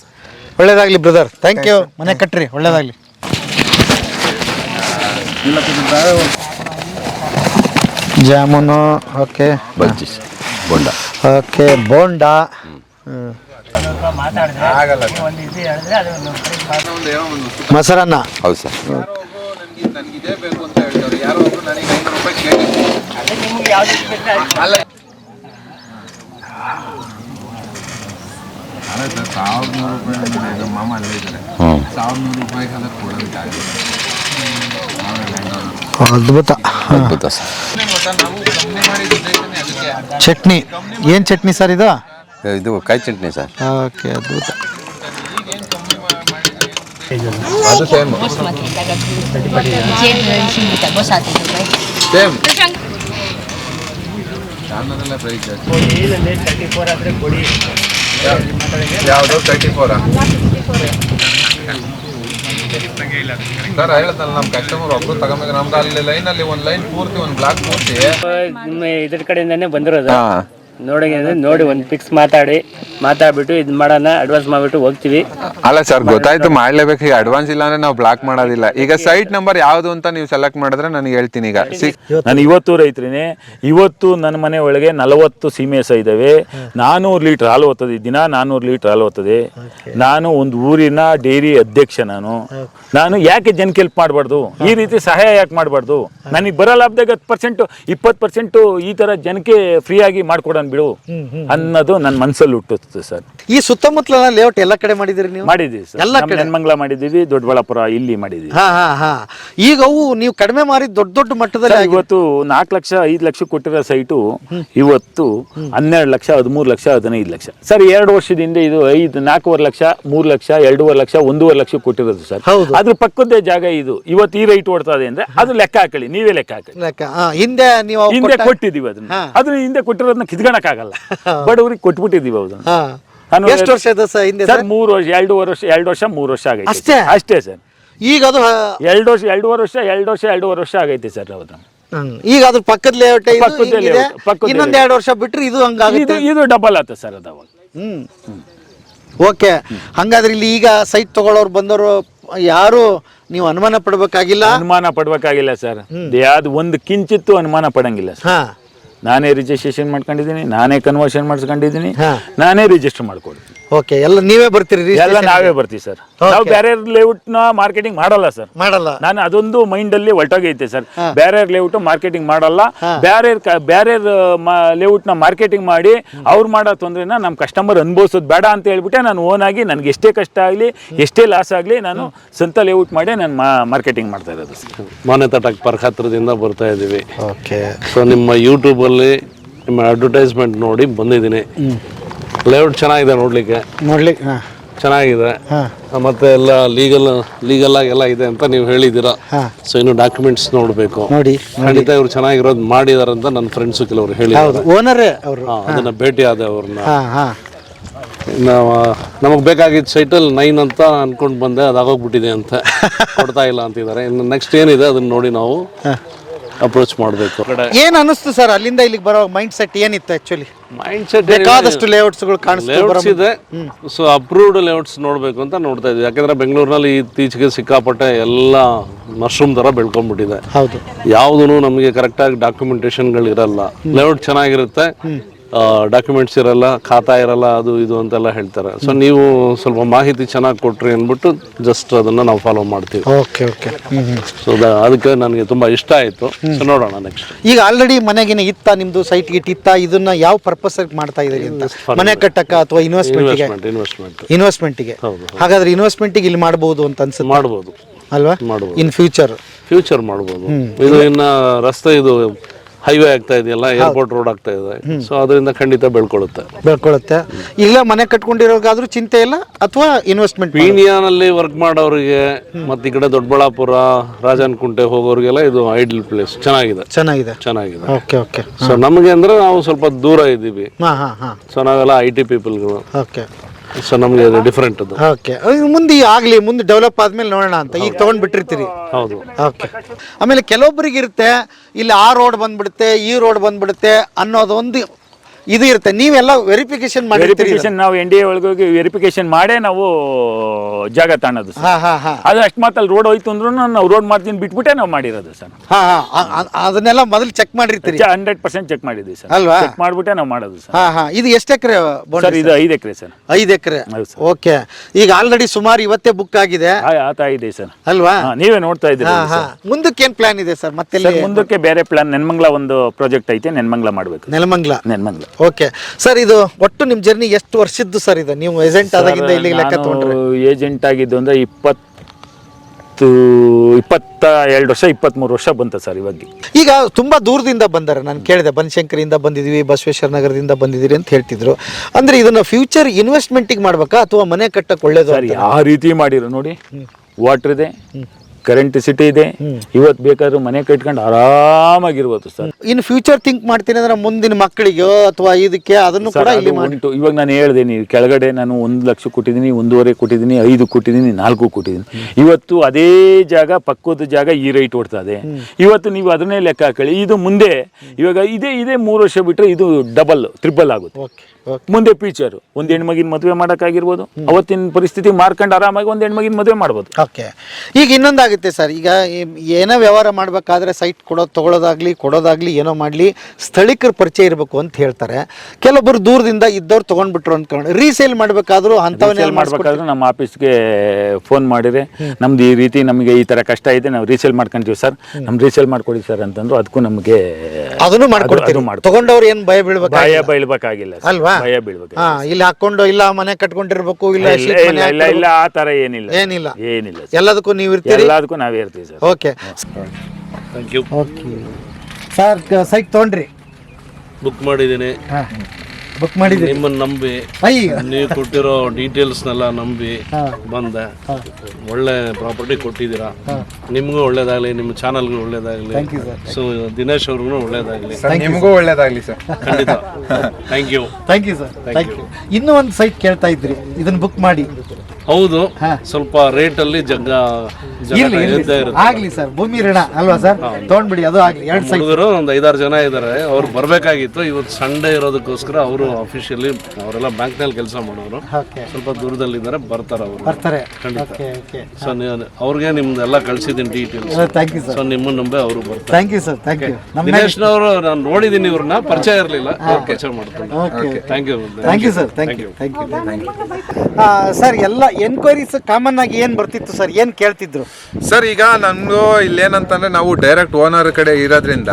ಒಳ್ಳೇದಾಗ್ಲಿ ಬ್ರದರ್ ಥ್ಯಾಂಕ್ ಯು ಮನೆ ಕಟ್ರಿ ಒಳ್ಳೇದಾಗ್ಲಿ. ಜಾಮೂನು ಓಕೆ ಬಜ್ಜಿ ಬೋಂಡ. ಓಕೆ ಬೋಂಡಾ. ಮೊಸರನ್ನ ಹೌದು ಸರ್. ಹ್ಞೂ ಅದ್ಭುತ ಅದ್ಭುತ ಸರ್. ಚಟ್ನಿ. ಏನು ಚಟ್ನಿ ಸರ್ ಇದು? ಇದು ಕಾಯಿ ಚಟ್ನಿ ಸರ್. ಓಕೆ ಅದ್ಭುತ. ಅದು ಸೇಮ್ ಸೇಮ್ ಯಾವುದು ತರ್ಟಿ ಫೋರಾ ಸರ್ ಹೇಳ್ತಲ್ಲ ನಮ್ಮ ಕಸ್ಟಮರ್ ಒಬ್ರು ತಗೊಂಬೇಕು ನಮ್ದು ಅಲ್ಲಿ ಲೈನಲ್ಲಿ ಒಂದು ಲೈನ್ ಪೂರ್ತಿ ಒಂದು ಬ್ಲಾಕ್ ಪೂರ್ತಿ ಇದ್ರ ಕಡೆಯಿಂದಾನೆ ಬಂದಿರೋದು. ನೋಡಿ ನೋಡಿ ಒಂದು ಫಿಕ್ಸ್ ಮಾತಾಡಿ. ಮಾತಾಡ್ಬಿಟ್ಟು ಇದು ಮಾಡೋಣ ಅಡ್ವಾನ್ಸ್ ಮಾಡ್ಬಿಟ್ಟು ಹೋಗ್ತೀವಿ. ಅಲ್ಲ ಸರ್ ಗೊತ್ತಾಯ್ತು ಮಾಡ್ಲೇಬೇಕು. ಈಗ ಅಡ್ವಾನ್ಸ್ ಇಲ್ಲ ಅಂದ್ರೆ ನಾವು ಬ್ಲಾಕ್ ಮಾಡೋದಿಲ್ಲ. ಈಗ ಸೈಟ್ ನಂಬರ್ ಯಾವುದು ಅಂತ ನೀವು ಸೆಲೆಕ್ಟ್ ಮಾಡಿದ್ರೆ ನನಗೆ ಹೇಳ್ತೀನಿ ಈಗ. ನಾನು ಇವತ್ತು ರೈತರಿನೇ ಇವತ್ತು ನನ್ನ ಮನೆ ಒಳಗೆ ನಲವತ್ತು ಸೀಮೆಸ ಇದ್ದಾವೆ ನಾನೂರು ಲೀಟರ್ ಹಾಲು ಓದ್ತದೆ ದಿನ ನಾನೂರು ಲೀಟರ್ ಹಾಲು ಓದ್ತದೆ ನಾನು ಒಂದು ಊರಿನ ಡೈರಿ ಅಧ್ಯಕ್ಷ ನಾನು. ನಾನು ಯಾಕೆ ಜನಕ್ಕೆ ಹೆಲ್ಪ್ ಮಾಡಬಾರ್ದು? ಈ ರೀತಿ ಸಹಾಯ ಯಾಕೆ ಮಾಡಬಾರ್ದು? ನನಗೆ ಬರೋ ಲಾಭದಾಗ ಹತ್ತು ಪರ್ಸೆಂಟು ಇಪ್ಪತ್ತು ಪರ್ಸೆಂಟು ಈ ಥರ ಜನಕ್ಕೆ ಫ್ರೀಯಾಗಿ ಮಾಡ್ಕೊಡೋಣ ಬಿಡು. ಅನ್ನೋದು ನನ್ನ ಮನಸ್ಸಲ್ಲಿ ಹುಟ್ಟುತ್ತೆ ಸರ್. ಈ ಸುತ್ತಮುತ್ತಲ ಲೇಔಟ್ ಎಲ್ಲ ಕಡೆ ಮಾಡಿದಿರಿ ನೀವು? ಮಾಡಿದ್ದೀವಿ ಸರ್. ಎಲ್ಲ ಕಡೆ? ಮಂಗಳ ಮಾಡಿದೀವಿ ದೊಡ್ಡಬಳ್ಳಾಪುರ ಇಲ್ಲಿ ಮಾಡಿದ್ದೀವಿ. ಹಾ ಹಾ ಹಾ. ಈಗ ಅವು ನೀವು ಕಡಿಮೆ ಮಾರಿ ದೊಡ್ಡ ದೊಡ್ಡ ಮಟ್ಟದಲ್ಲಿ ಇವತ್ತು ನಾಲ್ಕು ಲಕ್ಷ ಐದು ಲಕ್ಷ ಕೊಟ್ಟಿರೋ ಸೈಟು ಇವತ್ತು ಹನ್ನೆರಡು ಲಕ್ಷ ಹದಿಮೂರು ಲಕ್ಷ ಹದಿನೈದು ಲಕ್ಷ. ಸರ್ ಎರಡು ವರ್ಷದ ಹಿಂದೆ ಇದು ಐದು ನಾಲ್ಕೂವರೆ ಲಕ್ಷ ಮೂರು ಲಕ್ಷ ಎರಡೂವರೆ ಲಕ್ಷ ಒಂದೂವರೆ ಲಕ್ಷ ಕೊಟ್ಟಿರೋದು ಸರ್. ಅದ್ರ ಪಕ್ಕದೇ ಜಾಗ ಇದು. ಇವತ್ತು ಈ ರೈಟ್ ಓಡ್ತಾ ಇದೆ ಅಂದ್ರೆ ಅದು ಲೆಕ್ಕ ಹಾಕಳಿ ನೀವೇ ಲೆಕ್ಕ ಹಾಕಳಿ ಹಿಂದೆ ನೀವು ಹಿಂದೆ ಕೊಟ್ಟ- ಕೊಟ್ಟಿದೀವಿ ಅದನ್ನ. ಅದನ್ನ ಹಿಂದೆ ಕೊಟ್ಟಿರೋದನ್ನ ಕಿತ್ಕೊಳಕ್ಕಾಗಲ್ಲ ಬಡವರಿಗೆ ಬಟ್ ಅವ್ರಿಗೆ ಹಾ. ನಾನು ಎಷ್ಟು ವರ್ಷ ಇದೆ ಸರ್ ಹಿಂದೆ ಸರ್ ಮೂರು ವರ್ಷ ಎರಡೂವರೆ ವರ್ಷ ಎರಡು ವರ್ಷ ಮೂರು ವರ್ಷ ಆಗೈತೆ. ಅಷ್ಟೇ? ಅಷ್ಟೇ ಸರ್. ಈಗ ಅದು ಎರಡು ವರ್ಷ ಎರಡೂವರೆ ವರ್ಷ ಎರಡು ವರ್ಷ ಎರಡೂವರೆ ವರ್ಷ ಆಗೈತೆ ಸರ್ ಹ್ಮ್. ಈಗ ಅದ್ರ ಪಕ್ಕದ ಲೇಔಟ್ ಇನ್ನೊಂದ್ ಎರಡು ವರ್ಷ ಬಿಟ್ರೆ ಇದು ಹಂಗಾಗುತ್ತೆ. ಇದು ಡಬಲ್ ಆತ ಸರ್ ಅದು ಹ್ಮ್. ಓಕೆ. ಹಂಗಾದ್ರೆ ಇಲ್ಲಿ ಈಗ ಸೈಟ್ ತಗೊಳ್ಳೋರು ಬಂದವರು ಯಾರು? ನೀವು ಅನುಮಾನ ಪಡ್ಬೇಕಾಗಿಲ್ಲ? ಅನುಮಾನ ಪಡ್ಬೇಕಾಗಿಲ್ಲ ಸರ್. ಯಾವ್ದು ಒಂದು ಕಿಂಚಿತ್ತು ಅನುಮಾನ ಪಡಂಗಿಲ್ಲ ಸರ್. ನಾನೇ ರಿಜಿಸ್ಟ್ರೇಷನ್ ಮಾಡ್ಕೊಂಡಿದ್ದೀನಿ ನಾನೇ ಕನ್ವರ್ಷನ್ ಮಾಡಿಸ್ಕೊಂಡಿದ್ದೀನಿ ಹಾ. ನಾನೇ ರಿಜಿಸ್ಟರ್ ಮಾಡ್ಕೊಡ್ತೀನಿ ಓಕೆ ಎಲ್ಲ ನೀವೇ ಬರ್ತೀರಿ ಎಲ್ಲ ನಾವೇ ಬರ್ತೀವಿ ಸರ್. ನಾವು ಬೇರೆ ಲೇಔಟ್ನ ಮಾರ್ಕೆಟಿಂಗ್ ಮಾಡಲ್ಲ ಸರ್. ಮಾಡಲ್ಲ. ನಾನು ಅದೊಂದು ಮೈಂಡ್ ಅಲ್ಲಿ ಒಟ್ಟೋಗೈತೆ ಸರ್. ಬೇರೆ ಲೇಔಟ್ ಮಾರ್ಕೆಟಿಂಗ್ ಮಾಡಲ್ಲ. ಬೇರೆ ಬೇರೆ ಲೇಔಟ್ನ ಮಾರ್ಕೆಟಿಂಗ್ ಮಾಡಿ ಅವ್ರು ಮಾಡೋ ತೊಂದ್ರೆನ ನಮ್ಮ ಕಸ್ಟಮರ್ ಅನುಭವಿಸೋದು ಬೇಡ ಅಂತ ಹೇಳ್ಬಿಟ್ಟೆ ನಾನು ಓನ್ ಆಗಿ ನನಗೆ ಎಷ್ಟೇ ಕಷ್ಟ ಆಗಲಿ ಎಷ್ಟೇ ಲಾಸ್ ಆಗಲಿ ನಾನು ಸ್ವಂತ ಲೇಔಟ್ ಮಾಡಿ ನಾನು ಮಾರ್ಕೆಟಿಂಗ್ ಮಾಡ್ತಾ ಇರೋದು ಸರ್. ತಟಕ್ ಟಕ್ ಪಾರ್ಕ್ ಹತ್ರದಿಂದ ಬರ್ತಾ ಇದ್ದೀವಿ. ಓಕೆ. ಸೊ ನಿಮ್ಮ ಯೂಟ್ಯೂಬಲ್ಲಿ ನಿಮ್ಮ ಅಡ್ವರ್ಟೈಸ್ಮೆಂಟ್ ನೋಡಿ ಬಂದಿದ್ದೀನಿ. ಲೇಔಟ್ ಚೆನ್ನಾಗಿದೆ ನೋಡಲಿಕ್ಕೆ. ನೋಡ್ಲಿಕ್ಕೆ ಹಾ. ಚೆನ್ನಾಗಿದೆ. ಮತ್ತೆ ಎಲ್ಲ ಲೀಗಲ್ ಲೀಗಲ್ ಆಗಿ ಎಲ್ಲ ಇದೆ ಅಂತ ನೀವು ಹೇಳಿದ್ದೀರಾ? ಸೊ ಇನ್ನು ಡಾಕ್ಯುಮೆಂಟ್ಸ್ ನೋಡಬೇಕು. ನೋಡಿ ಖಂಡಿತ ಇವ್ರು ಚೆನ್ನಾಗಿರೋದು ಮಾಡಿದಾರೆ ಅಂತ ನನ್ನ ಫ್ರೆಂಡ್ಸು ಕೆಲವರು ಹೇಳಿದ್ದಾರೆ. ಹೌದು ಓನರೇ ಅವರು. ಅದನ್ನ ಭೇಟಿ ಆದೆ ಅವ್ರನ್ನ. ಹಾ ಹಾ. ನಾವು ನಮಗೆ ಬೇಕಾಗಿದ್ದ ಸೈಟಲ್ ನೈನ್ ಅಂತ ಅನ್ಕೊಂಡು ಬಂದೆ ಅದಾಗೋಗ್ಬಿಟ್ಟಿದೆ ಅಂತ. ಕೊಡ್ತಾ ಇಲ್ಲ ಅಂತಿದ್ದಾರೆ. ಇನ್ನು ನೆಕ್ಸ್ಟ್ ಏನಿದೆ ಅದನ್ನ ನೋಡಿ ನಾವು. ಅಪ್ರೋಚ್ ಮಾಡಬೇಕು. ಏನ್ ಅನಿಸ್ತು ಸರ್? ಅಲ್ಲಿಂದ ಇಲ್ಲಿಗೆ ಬರೋ ಮೈಂಡ್ ಸೆಟ್ ಏನಿತ್ತು ಆಕ್ಚುಲಿ ಮೈಂಡ್ ಸೆಟ್ ಬೇಕಾದಷ್ಟು ಲೇಔಟ್ಸ್ಗಳು ಕಾಣಿಸ್ತು ಲೇಔಟ್ಸ್ ಇದೆ. ಸೊ ಅಪ್ರೂವ್ಡ್ ಲೇಔಟ್ಸ್ ನೋಡಬೇಕು ಅಂತ ನೋಡ್ತಾ ಇದ್ದೀವಿ ಯಾಕಂದ್ರೆ ಬೆಂಗಳೂರಿನಲ್ಲಿ ಇತ್ತೀಚೆಗೆ ಸಿಕ್ಕಾಪಟ್ಟೆ ಎಲ್ಲ ಮಶ್ರೂಮ್ ತರ ಬೆಳ್ಕೊಂಡ್ಬಿಟ್ಟಿದೆ. ಹೌದು. ಯಾವುದೂ ನಮಗೆ ಕರೆಕ್ಟಾಗಿ ಡಾಕ್ಯುಮೆಂಟೇಶನ್ಗಳು ಇರಲ್ಲ ಲೇಔಟ್ ಚೆನ್ನಾಗಿರುತ್ತೆ. ಡಾಕ್ಯುಮೆಂಟ್ಸ್ ಇರಲ್ಲ ಖಾತಾ ಇರಲ್ಲ ಅದು ಇದು ಅಂತೆಲ್ಲ ಹೇಳ್ತಾರೆ. ಸೊ ನೀವು ಸ್ವಲ್ಪ ಮಾಹಿತಿ ಚೆನ್ನಾಗಿ ಕೊಟ್ರಿ ಅಂದ್ಬಿಟ್ಟು ಜಸ್ಟ್ ಅದನ್ನ ನಾವು ಫಾಲೋ ಮಾಡ್ತೀವಿ. ಓಕೆ ಓಕೆ ಸೊ ಅದಕ್ಕೆ ನನಗೆ ತುಂಬಾ ಇಷ್ಟ ಆಯಿತು. ಸೊ ನೋಡೋಣ ನೆಕ್ಸ್ಟ್ ಈಗ ಆಲ್ರೆಡಿ ಮನೆಗೇನೆ ಇತ್ತ ನಿಮ್ದು ಸೈಟ್ ಗಿಟ್ ಇತ್ತ ಇದನ್ನ ಯಾವ ಪರ್ಪಸ್ ಮಾಡ್ತಾ ಇದ್ದೀರಿ ಅಂತ? ಮನೆ ಕಟ್ಟಕ್ಕ ಅಥವಾ ಇನ್ವೆಸ್ಟ್ಮೆಂಟ್ ಇನ್ವೆಸ್ಟ್ಮೆಂಟ್ ಇನ್ವೆಸ್ಟ್ಮೆಂಟ್ಗೆ ಹಾಗಾದ್ರೆ ಇನ್ವೆಸ್ಟ್ಮೆಂಟ್ಗೆ ಇಲ್ಲಿ ಮಾಡಬಹುದು ಅಂತ ಅನ್ಸುತ್ತೆ? ಮಾಡಬಹುದು ಅಲ್ವಾ? ಮಾಡಬಹುದು ಇನ್ ಫ್ಯೂಚರ್ ಫ್ಯೂಚರ್ ಮಾಡಬಹುದು ಇದು ಇನ್ನ ರಸ್ತೆ ಇದು ಹೈವೇ ಆಗ್ತಾ ಇದೆಯಲ್ಲ ಏರ್ಪೋರ್ಟ್ ರೋಡ್ ಆಗ್ತಾ ಇದೆ. ಸೊ ಅದರಿಂದ ಖಂಡಿತ ಬೆಳ್ಕೊಳ್ಳುತ್ತೆ ಬೆಳ್ಕೊಳುತ್ತೆ. ಇಲ್ಲ ಮನೆ ಕಟ್ಕೊಂಡಿರೋಗಾದ್ರೂ ಚಿಂತೆ ಇಲ್ಲ ಅಥವಾ ಇನ್ವೆಸ್ಟ್ಮೆಂಟ್ ಪೀಣಿಯಾನಲ್ಲಿ ವರ್ಕ್ ಮಾಡೋರಿಗೆ ಮತ್ತೆ ಈ ಕಡೆ ದೊಡ್ಡಬಳ್ಳಾಪುರ ರಾಜನಕುಂಟೆ ಹೋಗೋರಿಗೆಲ್ಲ ಇದು ಐಡಲ್ ಪ್ಲೇಸ್ ಚೆನ್ನಾಗಿದೆ. ಚೆನ್ನಾಗಿದೆ. ಚೆನ್ನಾಗಿದೆ. Okay okay. ಸೊ ನಮಗೆ ಅಂದ್ರೆ ನಾವು ಸ್ವಲ್ಪ ದೂರ ಇದ್ದೀವಿ. ಸೊ ನಾವೆಲ್ಲ ಐ ಟಿ ಪೀಪಲ್ಗಳು ಓಕೆ. ಸೊ ನಮಗೆ ಡಿಫ್ರೆಂಟ್ ಅದು. ಓಕೆ ಮುಂದೆ ಆಗಲಿ ಮುಂದೆ ಡೆವಲಪ್ ಆದ್ಮೇಲೆ ನೋಡೋಣ ಅಂತ. ಈಗ ತಗೊಂಡ್ ಬಿಟ್ಟಿರ್ತೀರಿ ಹೌದು. ಓಕೆ ಆಮೇಲೆ ಕೆಲವೊಬ್ಬರಿಗೆ ಇರುತ್ತೆ ಇಲ್ಲಿ ಆ ರೋಡ್ ಬಂದ್ಬಿಡುತ್ತೆ ಈ ರೋಡ್ ಬಂದ್ಬಿಡುತ್ತೆ ಅನ್ನೋದು ಒಂದು ಇದು ಇರುತ್ತೆ. ನೀವೆಲ್ಲ ವೆರಿಫಿಕೇಶನ್ ಮಾಡಿರಿ ವೆರಿಫಿಕೇಶನ್ ನಾವು ಎನ್ ಡಿ ಎ ಒಳಗೋಗಿ ವೆರಿಫಿಕೇಶನ್ ಮಾಡೇ ನಾವು ಜಾಗ ತಾಣೋದು ಸರ್. ಹಾ ಹಾ ಹಾ. ಅದು ಅಷ್ಟು ಮಾತಲ್ಲಿ ರೋಡ್ ಹೋಯ್ತು ಅಂದ್ರೂ ನಾವು ರೋಡ್ ಮಾಡ್ತೀನಿ ಬಿಟ್ಬಿಟ್ಟೆ ನಾವು ಮಾಡಿರೋದು ಸರ್. ಹಾ ಹಾ ಆ- ಆ- ಅದನ್ನೆಲ್ಲ ಮೊದಲು ಚೆಕ್ ಮಾಡಿರ್ತೀರಿ? ಹಂಡ್ರೆಡ್ ಪರ್ಸೆಂಟ್ ಚೆಕ್ ಮಾಡಿದ್ವಿ ಸರ್. ಅಲ್ವಾ? ಚೆಕ್ ಮಾಡ್ಬಿಟ್ಟೆ ನಾವು ಮಾಡೋದು ಸರ್. ಹಾ ಹಾ. ಇದು ಎಷ್ಟು ಎಕರೆ ಸರ್ ಇದು ಐದು ಎಕರೆ ಸರ್. ಐದು ಎಕರೆ. ಹೌದು ಸರ್. ಓಕೆ. ಈಗ ಆಲ್ರೆಡಿ ಸುಮಾರು ಇವತ್ತೇ ಬುಕ್ ಆಗಿದೆ. ಆತ ಇದೆ ಸರ್. ಅಲ್ವಾ? ಹಾ, ನೀವೇ ನೋಡ್ತಾ ಇದ್ದೀರಿ ಹಾ ಹಾ. ಮುಂದಕ್ಕೆ ಏನ್ ಪ್ಲಾನ್ ಇದೆ ಸರ್ ಮತ್ತೆ ಸರ್ ಮುಂದಕ್ಕೆ ಬೇರೆ ಪ್ಲಾನ್ ನೆನ್ಮಂಗ್ಲ ಒಂದು ಪ್ರಾಜೆಕ್ಟ್ ಐತೆ ನೆನ್ಮಂಗ್ಲ ಮಾಡಬೇಕು. ನೆಲಮಂಗ್ಲ. ನೆನ್ಮಂಗ್ಲ. ಓಕೆ ಸರ್ ಇದು ಒಟ್ಟು ನಿಮ್ಮ ಜರ್ನಿ ಎಷ್ಟು ವರ್ಷದ್ದು ಸರ್ ಇದು? ನೀವು ಏಜೆಂಟ್ ಆದಾಗಿಂದ ಇಲ್ಲಿ ಲೆಕ್ಕ ತಗೊಂಡ್ರೆ. ಏಜೆಂಟ್ ಆಗಿದ್ದು ಅಂದ್ರೆ ಇಪ್ಪತ್ ಇಪ್ಪತ್ತು ಇಪ್ಪತ್ತ ಎರಡು ವರ್ಷ ಇಪ್ಪತ್ತ್ಮೂರು ವರ್ಷ ಬಂತ ಸರ್ ಇವಾಗ. ಈಗ ತುಂಬಾ ದೂರದಿಂದ ಬಂದಾರೆ. ನಾನು ಕೇಳಿದೆ ಬನಶಂಕರಿಯಿಂದ ಬಂದಿದ್ದೀವಿ ಬಸವೇಶ್ವರ ನಗರದಿಂದ ಬಂದಿದ್ದೀರಿ ಅಂತ ಹೇಳ್ತಿದ್ರು. ಅಂದ್ರೆ ಇದನ್ನ ಫ್ಯೂಚರ್ ಇನ್ವೆಸ್ಟ್ಮೆಂಟಿಗೆ ಮಾಡ್ಬೇಕಾ ಅಥವಾ ಮನೆ ಕಟ್ಟಕ್ಕೆ ಒಳ್ಳೇದು ಸರ್ ಯಾವ ರೀತಿ ಮಾಡಿರೋ ನೋಡಿ ವಾಟರ್ ಇದೆ ಕರೆಂಟ್ ಸಿಟಿ ಇದೆ. ಇವತ್ತು ಬೇಕಾದ್ರೂ ಮನೆ ಕಟ್ಕೊಂಡು ಆರಾಮಾಗಿರ್ಬೋದು ಸರ್. ಇನ್ ಫ್ಯೂಚರ್ ಥಿಂಕ್ ಮಾಡ್ತೀನಿ ಅಂದ್ರೆ ಮುಂದಿನ ಮಕ್ಕಳಿಗೆ ಅಥವಾ ಇದಕ್ಕೆ ಅದನ್ನು ಕೂಡ ಇಲ್ಲಿ ಅದು ಮಾಡಿ. ಉಂಟು. ಇವಾಗ ನಾನು ಹೇಳಿದೆ ನೀವು ಕೆಳಗಡೆ ನಾನು ಒಂದು ಲಕ್ಷ ಕೊಟ್ಟಿದ್ದೀನಿ ಒಂದೂವರೆ ಕೊಟ್ಟಿದ್ದೀನಿ ಐದು ಕೊಟ್ಟಿದ್ದೀನಿ ನಾಲ್ಕು ಕೊಟ್ಟಿದ್ದೀನಿ. ಇವತ್ತು ಅದೇ ಜಾಗ ಪಕ್ಕದ ಜಾಗ ಈ ರೈಟ್ ಓಡ್ತದೆ. ಇವತ್ತು ನೀವು ಅದನ್ನೇ ಲೆಕ್ಕ ಹಾಕೊಳ್ಳಿ. ಇದು ಮುಂದೆ ಇವಾಗ ಇದೇ ಇದೇ ಮೂರು ವರ್ಷ ಬಿಟ್ಟರೆ ಇದು ಡಬಲ್ ಟ್ರಿಬಲ್ ಆಗುತ್ತೆ. ಮುಂದೆ ಫ್ಯೂಚರ್ ಒಂದು ಹೆಣ್ಮಗಿನ ಮದುವೆ ಮಾಡೋಕ್ಕಾಗಿರ್ಬೋದು. ಅವತ್ತಿನ ಪರಿಸ್ಥಿತಿ ಮಾರ್ಕೊಂಡು ಆರಾಮಾಗಿ ಒಂದು ಹೆಣ್ಮಗಿನ ಮದುವೆ ಮಾಡ್ಬೋದು. ಓಕೆ ಈಗ ಇನ್ನೊಂದಾಗುತ್ತೆ ಸರ್. ಈಗ ಏನೋ ವ್ಯವಹಾರ ಮಾಡಬೇಕಾದ್ರೆ ಸೈಟ್ ಕೊಡೋದು ತಗೊಳ್ಳೋದಾಗ್ಲಿ ಕೊಡೋದಾಗ್ಲಿ ಏನೋ ಮಾಡಲಿ ಸ್ಥಳೀಕರ ಪರಿಚಯ ಇರಬೇಕು ಅಂತ ಹೇಳ್ತಾರೆ. ಕೆಲವೊಬ್ಬರು ದೂರದಿಂದ ಇದ್ದವ್ರು ತೊಗೊಂಡ್ಬಿಟ್ರು ಅಂದ್ಕೊಂಡು ರೀಸೇಲ್ ಮಾಡಬೇಕಾದ್ರೂ ಅಂಥವನ್ನೆಲ್ಲ ಮಾಡಬೇಕಾದ್ರೂ ನಮ್ಮ ಆಫೀಸ್ಗೆ ಫೋನ್ ಮಾಡಿದ್ರೆ ನಮ್ದು ಈ ರೀತಿ ನಮಗೆ ಈ ತರ ಕಷ್ಟ ಇದೆ ನಾವು ರೀಸೇಲ್ ಮಾಡ್ಕೊಂತೀವಿ ಸರ್. ನಮ್ ರೀಸೇಲ್ ಮಾಡ್ಕೊಡಿ ಸರ್ ಅಂತಂದ್ರು ಅದಕ್ಕೂ ನಮಗೆ ಅದನ್ನು ಮಾಡ್ಕೊಡ್ತೀವಿ ಮಾಡ್ಕೊಡ್ತೀವಿ. ತಗೊಂಡವ್ರು ಏನು ಭಯ ಬೀಳ್ಬೇಕು ಭಯ ಬೀಳ್ಬೇಕಾಗಿಲ್ಲ. ಅಲ್ವಾ? ಭಯ ಬೀಳ್ಬೇಕು ಇಲ್ಲ ಇಲ್ಲಿ ಹಾಕೊಂಡು ಇಲ್ಲ ಮನೆ ಕಟ್ಕೊಂಡಿರ್ಬೇಕು ಇಲ್ಲ ಇಲ್ಲ ಇಲ್ಲ ಆ ತರ ಏನಿಲ್ಲ ಏನಿಲ್ಲ. ಏನಿಲ್ಲ. ಎಲ್ಲದಕ್ಕೂ ನೀವು ಇರ್ತೀರಿ ಎಲ್ಲದಕ್ಕೂ ನಾವೇ ಇರ್ತೀವಿ sir. Okay thank you okay sir site ತೊಗೊಂಡ್ರಿ? ಬುಕ್ ಮಾಡಿದ್ದೀನಿ. ಬುಕ್ ಮಾಡಿದ್ದೀನಿ ನಿಮ್ಮನ್ನ ನಂಬಿ. ನೀವು ಕೊಟ್ಟಿರೋ ಡೀಟೇಲ್ಸ್ನೆಲ್ಲ ನಂಬಿ ಬಂದೆ. ಒಳ್ಳೆ ಪ್ರಾಪರ್ಟಿ ಕೊಟ್ಟಿದ್ದೀರಾ? ನಿಮಗೂ ಒಳ್ಳೇದಾಗಲಿ ನಿಮ್ಮ ಚಾನಲ್ಗೂ ಒಳ್ಳೇದಾಗಲಿ. ಸೊ ದಿನೇಶ್ ಅವ್ರಿಗೂ ಒಳ್ಳೇದಾಗಲಿ. ನಿಮಗೂ ಒಳ್ಳೇದಾಗಲಿ ಸರ್ ಖಂಡಿತ. Thank you thank you sir thank you ಇನ್ನೂ ಒಂದು ಸೈಟ್ ಕೇಳ್ತಾ ಇದ್ರಿ. ಇದನ್ನ ಬುಕ್ ಮಾಡಿ. ಹೌದು. ಸ್ವಲ್ಪ ರೇಟಲ್ಲಿ ಜಗ್ಗ ಜಗ ಇರ್ಲಿ ಇರ್ಲಿ. ಇದ್ದೇ ಆಗ್ಲಿ ಸರ್ ಭೂಮಿ ಋಣ ಅಲ್ವಾ ಸರ್ ತಗೊಂಡ್ಬಿಡಿ ಅದು ಆಗ್ಲಿ ಎರಡು ಸಾವಿರ ಹುಡುಗರು ಒಂದು ಐದಾರು ಜನ ಇದ್ದಾರೆ ಅವ್ರು ಬರಬೇಕಾಗಿತ್ತು. ಇವತ್ತು ಸಂಡೇ ಇರೋದಕ್ಕೋಸ್ಕರ ಅವರು ಅಫಿಷಿಯಲಿ ಅವರೆಲ್ಲ ಬ್ಯಾಂಕ್ನಲ್ಲಿ ಕೆಲಸ ಮಾಡೋರು. ಓಕೆ ಸ್ವಲ್ಪ ದೂರದಲ್ಲಿದ್ದಾರೆ ಬರ್ತಾರೆ ಅವರು. ಬರ್ತಾರೆ. ಖಂಡಿತ. ಓಕೆ ಓಕೆ ಸೊ ನೀವು ಅವ್ರಿಗೆ ನಿಮ್ದೆಲ್ಲ ಕಳ್ಸಿದ್ದೀನಿ details thank you sir so ನಿಮ್ಮ ನಂಬೆ ಅವರು ಬರ್ತಾರೆ. Thank you sir thank you ನಮ್ಮ ದಿನೇಶ್ನವರು ನಾನು ನೋಡಿದ್ದೀನಿ ಇವ್ರನ್ನ ಪರಿಚಯ ಇರಲಿಲ್ಲ. ಪರಿಚಯ ಮಾಡ್ತೀನಿ okay thank you thank you sir thank you thank you thank you sir ಎಲ್ಲ ಎನ್ಕ್ವೈರೀಸ್ ಕಾಮನ್ ಆಗಿ ಏನು ಬರ್ತಿತ್ತು ಸರ್? ಏನು ಕೇಳ್ತಿದ್ರು? ಸರ್ ಈಗ ನಮ್ದು ಇಲ್ಲೇನಂತಂದ್ರೆ ನಾವು ಡೈರೆಕ್ಟ್ ಓನರ್ ಕಡೆ ಇರೋದ್ರಿಂದ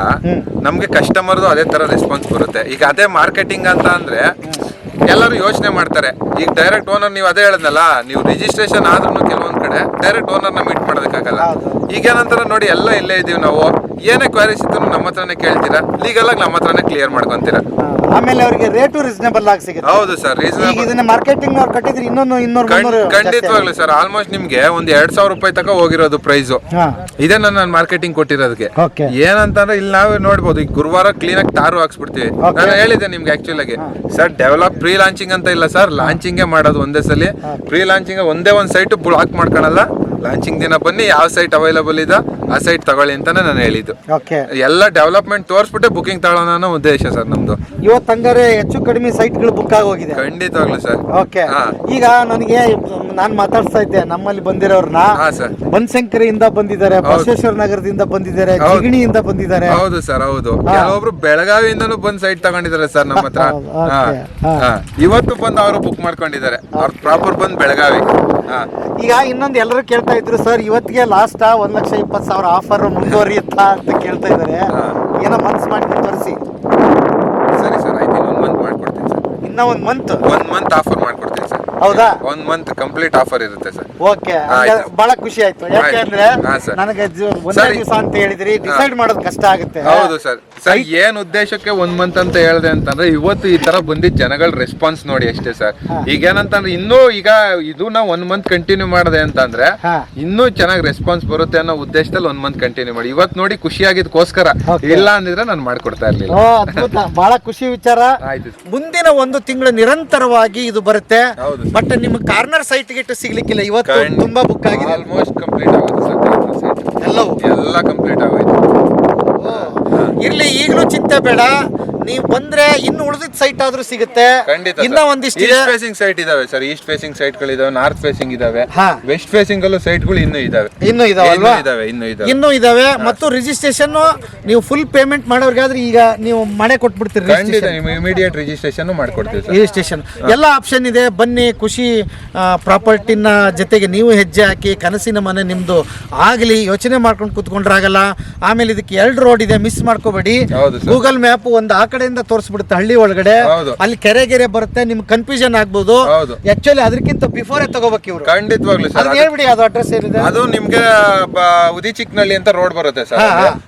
ನಮಗೆ ಕಸ್ಟಮರ್ದು ಅದೇ ತರ ರೆಸ್ಪಾನ್ಸ್ ಬರುತ್ತೆ. ಈಗ ಅದೇ ಮಾರ್ಕೆಟಿಂಗ್ ಅಂತ ಅಂದರೆ ಎಲ್ಲರೂ ಯೋಚನೆ ಮಾಡ್ತಾರೆ. ಈಗ ಡೈರೆಕ್ಟ್ ಓನರ್ ನೀವು ಅದೇ ಹೇಳದ್ನಲ್ಲ ನೀವು ರಿಜಿಸ್ಟ್ರೇಷನ್ ಆದ್ರೂ ಕೆಲವೊಂದ್ ಕಡೆ ಡೈರೆಕ್ಟ್ ಓನರ್ನ ಮೀಟ್ ಮಾಡೋದಕ್ಕಾಗಲ್ಲ ಈಗ ಏನಂತಾರೆ ನೋಡಿ ಎಲ್ಲ ಇಲ್ಲೇ ಇದೀವಿ ನಾವು. ಏನೇ ಕ್ವಾರೀಸ್ ಇದ್ರು ನಮ್ಮ ಹತ್ರನೇ ಕೇಳ್ತೀರಾ? ಲೀಗಲ್ ಆಗಿ ನಮ್ಮ ಹತ್ರನೇ ಕ್ಲಿಯರ್ ಮಾಡ್ಕೊಂತೀರಾ? ಆಮೇಲೆ ಅವರಿಗೆ ರೇಟು ರೀಸನೇಬಲ್ ಆಗಿ ಸಿಗುತ್ತೆ. ಹೌದು ಸರ್ ಈಗ ರೀಸನಬಲ್ ಇದನ್ನ ಮಾರ್ಕೆಟಿಂಗ್ ಅವ್ರು ಕಟ್ಟಿದ್ರೆ ಇನ್ನೊಂದು ಇನ್ನೂರು ಮುನ್ನೂರು ಖಂಡಿತವಾಗ್ಲು ಸರ್ ಆಲ್ಮೋಸ್ಟ್ ನಿಮ್ಗೆ ಒಂದ್ ಎರಡ್ ಸಾವಿರ ರೂಪಾಯಿ ತಕ ಹೋಗಿರೋದು ಪ್ರೈಸ್ ಇದನ್ನ ಇದೇ ನಾನು ಮಾರ್ಕೆಟಿಂಗ್ ಕೊಟ್ಟಿರೋದಕ್ಕೆ. ಓಕೆ ಏನಂತಂದ್ರೆ ಇಲ್ಲಿ ನಾವೇ ನೋಡ್ಬೋದು ಈಗ ಗುರುವಾರ ಕ್ಲೀನ್ ಆಗಿ ತಾರು ಹಾಕ್ಸ್ಬಿಡ್ತೀವಿ. ನಾನು ಹೇಳಿದೆ ನಿಮ್ಗೆ ಆಕ್ಚುಲ್ ಆಗಿ. ಸರ್ ಡೆವಲಪ್ ಪ್ರೀ ಲಾಂಚಿಂಗ್ ಅಂತ ಇಲ್ಲ ಸರ್ ಲಾಂಚಿಂಗೇ ಮಾಡೋದು ಒಂದೇ ಸಲ. ಪ್ರೀ ಲಾಂಚಿಂಗ್ ಒಂದೇ ಒಂದ್ ಸೈಟ್ ಬ್ಲಾಕ್ ಮಾಡ್ಕೊಳಲ್ಲ. ಲಾಂಚಿಂಗ್ ದಿನ ಬನ್ನಿ ಯಾವ ಸೈಟ್ ಅವೈಲಬಲ್ ಇದೆ ಆ ಸೈಟ್ ತಗೊಳ್ಳಿ ಅಂತಾನೆ ನಾನು ಹೇಳಿದ್ದು. ಓಕೆ ಎಲ್ಲ ಡೆವಲಪ್ಮೆಂಟ್ ತೋರಿಸ್ಬಿಟ್ಟು ಬುಕಿಂಗ್ ತಗೊಳ್ಳೋಣ ಅನ್ನೋ ಉದ್ದೇಶ ಸರ್ ನಮ್ದು. ಇವತ್ತು ಹಂಗಾರೆ ಹೆಚ್ಚು ಕಡಿಮೆ ಸೈಟ್ಗಳು ಬುಕ್ ಆಗೋಗಿದೆ. ಖಂಡಿತವಾಗ್ಲು ಸರ್. ಓಕೆ ಹಾ. ಈಗ ನನಗೆ ನಾನು ಮಾತಾಡ್ತಾ ಇದ್ದೆ ನಮ್ಮಲ್ಲಿ ಬಂದಿರೋರ್ನ. ಹಾ ಸರ್. ಬನಶಂಕರಿಯಿಂದ ಬಂದಿದ್ದಾರೆ ಬಸವೇಶ್ವರ ನಗರದಿಂದ ಬಂದಿದ್ದಾರೆ ಹೌದು. ಜಿಗಣಿಯಿಂದ ಬಂದಿದ್ದಾರೆ. ಹೌದು ಸರ್ ಹೌದು. ಒಬ್ರು ಬೆಳಗಾವಿಯಿಂದ ಬಂದ್ ಸೈಟ್ ತಗೊಂಡಿದ್ದಾರೆ ಸರ್ ನಮ್ಮ ಹತ್ರ. ಹೌದು, ಹಾ, okay. ಹಾ. ಹಾ. ಇವತ್ತು ಬಂದು ಅವರು ಬುಕ್ ಮಾಡ್ಕೊಂಡಿದ್ದಾರೆ. ಅವ್ರ ಪ್ರಾಪರ್ ಬಂದ್ ಬೆಳಗಾವಿ. ಹಾ. ಈಗ ಇನ್ನೊಂದು ಎಲ್ಲರೂ ಕೇಳ್ತಾ ಇದ್ರು ಸರ್ ಇವತ್ತಿಗೆ ಲಾಸ್ಟ್ ಒಂದ್ ಲಕ್ಷ ಇಪ್ಪತ್ತು ಸಾವಿರ ಆಫರ್ ಮುಂದುವರಿಯುತ್ತಾ ಅಂತ ಕೇಳ್ತಾ ಇದ್ದಾರೆ ಏನೋ ಮನ್ಸ್ ಮಾಡಿ ತೋರಿಸಿ. ಸರಿ ಸರ್ ಆಯ್ತು ಒಂದು ಮಂತ್ ಮಾಡ್ಕೊಡ್ತೀನಿ ಸರ್. ಇನ್ನ ಒಂದ್ ಮಂತ್ ಒಂದ್ ಮಂತ್ ಆಫರ್ ಮಾಡ್ಕೊಡ್ತೀನಿ ಸರ್. ಹೌದಾ? ಒಂದ್ ಮಂತ್ ಕಂಪ್ಲೀಟ್ ಆಫರ್ ಇರುತ್ತೆ ಸರ್. ಓಕೆ ಆಯ್ತು. ಬಹಳ ಖುಷಿ ಆಯ್ತು. ಯಾಕೆಂದ್ರೆ ಹಾ, sir. ನನಗೆ ಜ- ಒಂದೇ ಸರಿ. ದಿವಸ ಅಂತ ಹೇಳಿದ್ರಿ ಡಿಸೈಡ್ ಮಾಡೋದು ಕಷ್ಟ ಆಗುತ್ತೆ. ಹೌದು ಸರ್. ಸರ್ ಏನ್ ಉದ್ದೇಶಕ್ಕೆ ಒಂದ್ ಮಂತ್ ಅಂತ ಹೇಳ್ದೆ ಅಂತಂದ್ರೆ ಇವತ್ತು ಈ ತರ ಬಂದಿದ್ ಜನಗಳ ರೆಸ್ಪಾನ್ಸ್ ನೋಡಿ ಅಷ್ಟೇ ಸರ್. ಈಗ ಏನಂತಂದ್ರೆ ಇನ್ನೂ ಈಗ ಇದು ನಾವು ಒಂದ್ ಮಂತ್ ಕಂಟಿನ್ಯೂ ಮಾಡಿದೆ ಅಂತಂದ್ರೆ ಹಾ. ಇನ್ನೂ ಚೆನ್ನಾಗಿ ರೆಸ್ಪಾನ್ಸ್ ಬರುತ್ತೆ ಅನ್ನೋ ಉದ್ದೇಶದಲ್ಲಿ ಒಂದ್ ಮಂತ್ ಕಂಟಿನ್ಯೂ ಮಾಡಿ. ಇವತ್ತು ನೋಡಿ ಖುಷಿಯಾಗಿದ್ಕೋಸ್ಕರ ಇಲ್ಲ ಅಂದಿದ್ರೆ ನಾನು ಮಾಡ್ಕೊಡ್ತಾ ಇರ್ಲಿಲ್ಲ. ಓ ಅದ್ಭುತ. ಬಹಳ ಖುಷಿ ವಿಚಾರ. ಆಯ್ತು ಮುಂದಿನ ಒಂದು ತಿಂಗಳು ನಿರಂತರವಾಗಿ ಇದು ಬರುತ್ತೆ. ಹೌದು ಬಟ್ ನಿಮ್ಮ ಕಾರ್ನರ್ ಸೈಟ್ ಗಿಟ್ ಸಿಗ್ಲಿಕ್ಕಿಲ್ಲ. ಇವತ್ತು. ತುಂಬಾ ಬುಕ್ ಆಗಿದೆ. ಆಲ್ಮೋಸ್ಟ್ ಕಂಪ್ಲೀಟ್ ಆಗುತ್ತೆ ಸರ್ ಎಲ್ಲವೂ? ಎಲ್ಲ ಕಂಪ್ಲೀಟ್ ಆಗೋಯ್ತು. ಇರ್ಲಿ ಈಗಲೂ ಚಿಂತೆ ಬೇಡ. ನೀವು ಬಂದ್ರೆ ಇನ್ನು ಉಳಿದಿದ್ದ ಸೈಟ್ ಆದ್ರೂ ಸಿಗುತ್ತೆ. ಖಂಡಿತ ಇನ್ನ ಒಂದಿಷ್ಟು ಈಸ್ಟ್ ಫೇಸಿಂಗ್ ಸೈಟ್ ಇದಾವೆ ಸರ್. ಈಸ್ಟ್ ಫೇಸಿಂಗ್ ಸೈಟ್ ಗಳಿದಾವೆ ನಾರ್ತ್ ಫೇಸಿಂಗ್ ಇದಾವೆ. ಹಾ. ವೆಸ್ಟ್ ಫೇಸಿಂಗ್ ಅಲ್ಲೂ ಸೈಟ್ಗಳು ಇನ್ನೂ ಇದಾವೆ. ಇನ್ನು ಇದಾವಲ್ವಾ? ಇನ್ನೂ ಇದಾವೆ ಇನ್ನೂ ಇದಾವೆ. ಇನ್ನೂ ಇದಾವೆ. ಮತ್ತು ರಿಜಿಸ್ಟ್ರೇಷನ್ ನೀವು ಫುಲ್ ಪೇಮೆಂಟ್ ಮಾಡೋರ್ಗಾದ್ರೆ ಈಗ ನೀವು ಮನೆ ಕೊಟ್ಬಿಡ್ತೀರಿ ಖಂಡಿತ ಇಮಿಡಿಯೇಟ್ ರಿಜಿಸ್ಟ್ರೇಷನ್ ಮಾಡ್ಕೊಡ್ತೀವಿ ಸರ್. ರಿಜಿಸ್ಟ್ರೇಷನ್ ಎಲ್ಲ ಆಪ್ಷನ್ ಇದೆ. ಬನ್ನಿ ಖುಷಿ ಪ್ರಾಪರ್ಟಿನ ಜೊತೆಗೆ ನೀವು ಹೆಜ್ಜೆ ಹಾಕಿ ಕನಸಿನ ಮನೆ ನಿಮ್ಮದು ಆಗಲಿ ಯೋಚನೆ ಮಾಡ್ಕೊಂಡು ಕೂತ್ಕೊಂಡ್ರಾಗಲ್ಲ. ಆಮೇಲೆ ಇದಕ್ಕೆ ಎರಡು ರೋಡ್ ಇದೆ. ಮಿಸ್ ಮಾಡ್ಕೋಬೇಡಿ. ಹೌದು ಸರ್. ಗೂಗಲ್ ಮ್ಯಾಪ್ ಒಂದು ಹಾಕೊಂಡು ಕಡೆಯಿಂದ ತೋರಿಸ್ಬಿಡುತ್ತೆ ಹಳ್ಳಿ ಒಳಗಡೆ. ಹೌದು. ಅಲ್ಲಿ ಕೆರೆ ಗೆರೆ ಬರುತ್ತೆ ನಿಮ್ಗೆ ಕನ್ಫ್ಯೂಷನ್ ಆಗ್ಬೋದು. ಹೌದು. ಆಕ್ಚುಲಿ ಅದಕ್ಕಿಂತ ಬಿಫೋರೇ ತಗೋಬೇಕು ಇವರು. ಖಂಡಿತವಾಗ್ಲಿ ಸರ್. ಅದನ್ನ ಹೇಳ್ಬಿಡಿ ಅದು ಅಡ್ರೆಸ್ ಏನಿದೆ? ಅದು ನಿಮ್ಗೆ ಬ- ಉದಿ ಚಿಕ್ನಳ್ಳಿ ಅಂತ ರೋಡ್ ಬರುತ್ತೆ ಸರ್.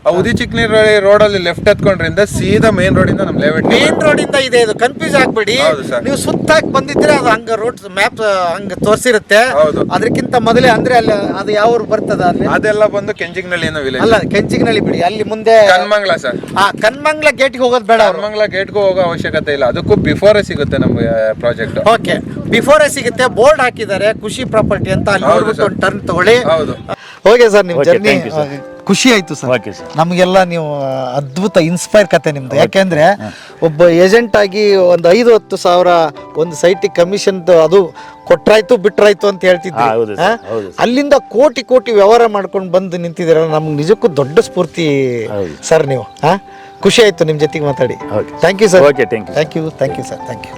ಆ ಉದಿ ಚಿಕ್ನಳ್ಳಿ ರೋಡ್ ಅಲ್ಲಿ ಲೆಫ್ಟ್ ಹತ್ಕೊಂಡ್ರಿಂದ ಸೀದಾ ಮೇನ್ ರೋಡ್ ಇಂದ ನಮ್ ಲೇಔಟ್ ಮೇನ್ ರೋಡ್ ಇಂದ ಇದೆ ಇದು. ಕನ್ಫ್ಯೂಸ್ ಆಗ್ಬೇಡಿ. ಹೌದು. ನೀವು ಸುತ್ತಾಗಿ ಬಂದಿದ್ರೆ ಅದು ಹಂಗ ರೋಡ್ ಮ್ಯಾಪ್ ಹಂಗ ತೋರಿಸಿರುತ್ತೆ. ಹೌದು. ಅದಕ್ಕಿಂತ ಮೊದಲೇ ಅಂದ್ರೆ ಅಲ್ಲಿ ಅದು ಯಾವ ಊರು ಬರ್ತದ ಅಲ್ಲಿ? ಅದೆಲ್ಲ ಬಂದು ಕೆಂಜಿಗ್ನಲ್ಲಿ ಅನ್ನೋ ವಿಲೇಜ್ ಅಲ್ಲ ಕೆಂಜಿಗ್ನಲ್ಲಿ ಬಿಡಿ. ಅಲ್ಲಿ ಮುಂದೆ ಕನ್ಮಂಗ್ಲ ಸರ್. ಆ ಕನ್ಮಂಗ್ಲ ಗೇಟ್ಗೆ ಹೋಗೋದು ಬೇಡ ಅವ್ರು. ಕನ್ಮಂಗ್ಲ ಗೇಟ್ಗೂ ಹೋಗೋ ಅವಶ್ಯಕತೆ ಇಲ್ಲ. ಅದಕ್ಕೂ ಬಿಫೋರ್ ಸಿಗುತ್ತೆ ನಮ್ಗೆ ಪ್ರಾಜೆಕ್ಟ್ ಓಕೆ ಬಿಫೋರ್ ಸಿಗುತ್ತೆ ಬೋರ್ಡ್ ಹಾಕಿದ್ದಾರೆ ಖುಷಿ ಪ್ರಾಪರ್ಟಿ ಅಂತ ಅಲ್ಲಿ ಟರ್ನ್ ತಗೊಳ್ಳಿ. ಹೌದು. ಓಕೆ ಸರ್ ನಿಮ್ಮ ಜರ್ನಿ. ಖುಷಿ ಆಯ್ತು ಸರ್ ನಮಗೆಲ್ಲ ನೀವು ಅದ್ಭುತ ಇನ್ಸ್ಪೈರ್ ಕತೆ ನಿಮ್ದು. ಯಾಕೆಂದ್ರೆ ಒಬ್ಬ ಏಜೆಂಟ್ ಆಗಿ ಒಂದು ಐದು ಹತ್ತು ಸಾವಿರ ಒಂದು ಸೈಟಿಗೆ ಕಮಿಷನ್ ಅದು ಕೊಟ್ರಾಯ್ತು ಬಿಟ್ರಾಯ್ತು ಅಂತ ಹೇಳ್ತಿದ್ವಿ ಅಲ್ಲಿಂದ ಕೋಟಿ ಕೋಟಿ ವ್ಯವಹಾರ ಮಾಡ್ಕೊಂಡು ಬಂದು ನಿಂತಿದ್ದೀರಲ್ಲ ನಮ್ಗೆ ನಿಜಕ್ಕೂ ದೊಡ್ಡ ಸ್ಫೂರ್ತಿ ಸರ್ ನೀವು. ಹಾ? ಖುಷಿ ಆಯ್ತು ನಿಮ್ಮ ಜೊತೆಗೆ ಮಾತಾಡಿ. Thank you sir okay thank you thank you thank you sir thank you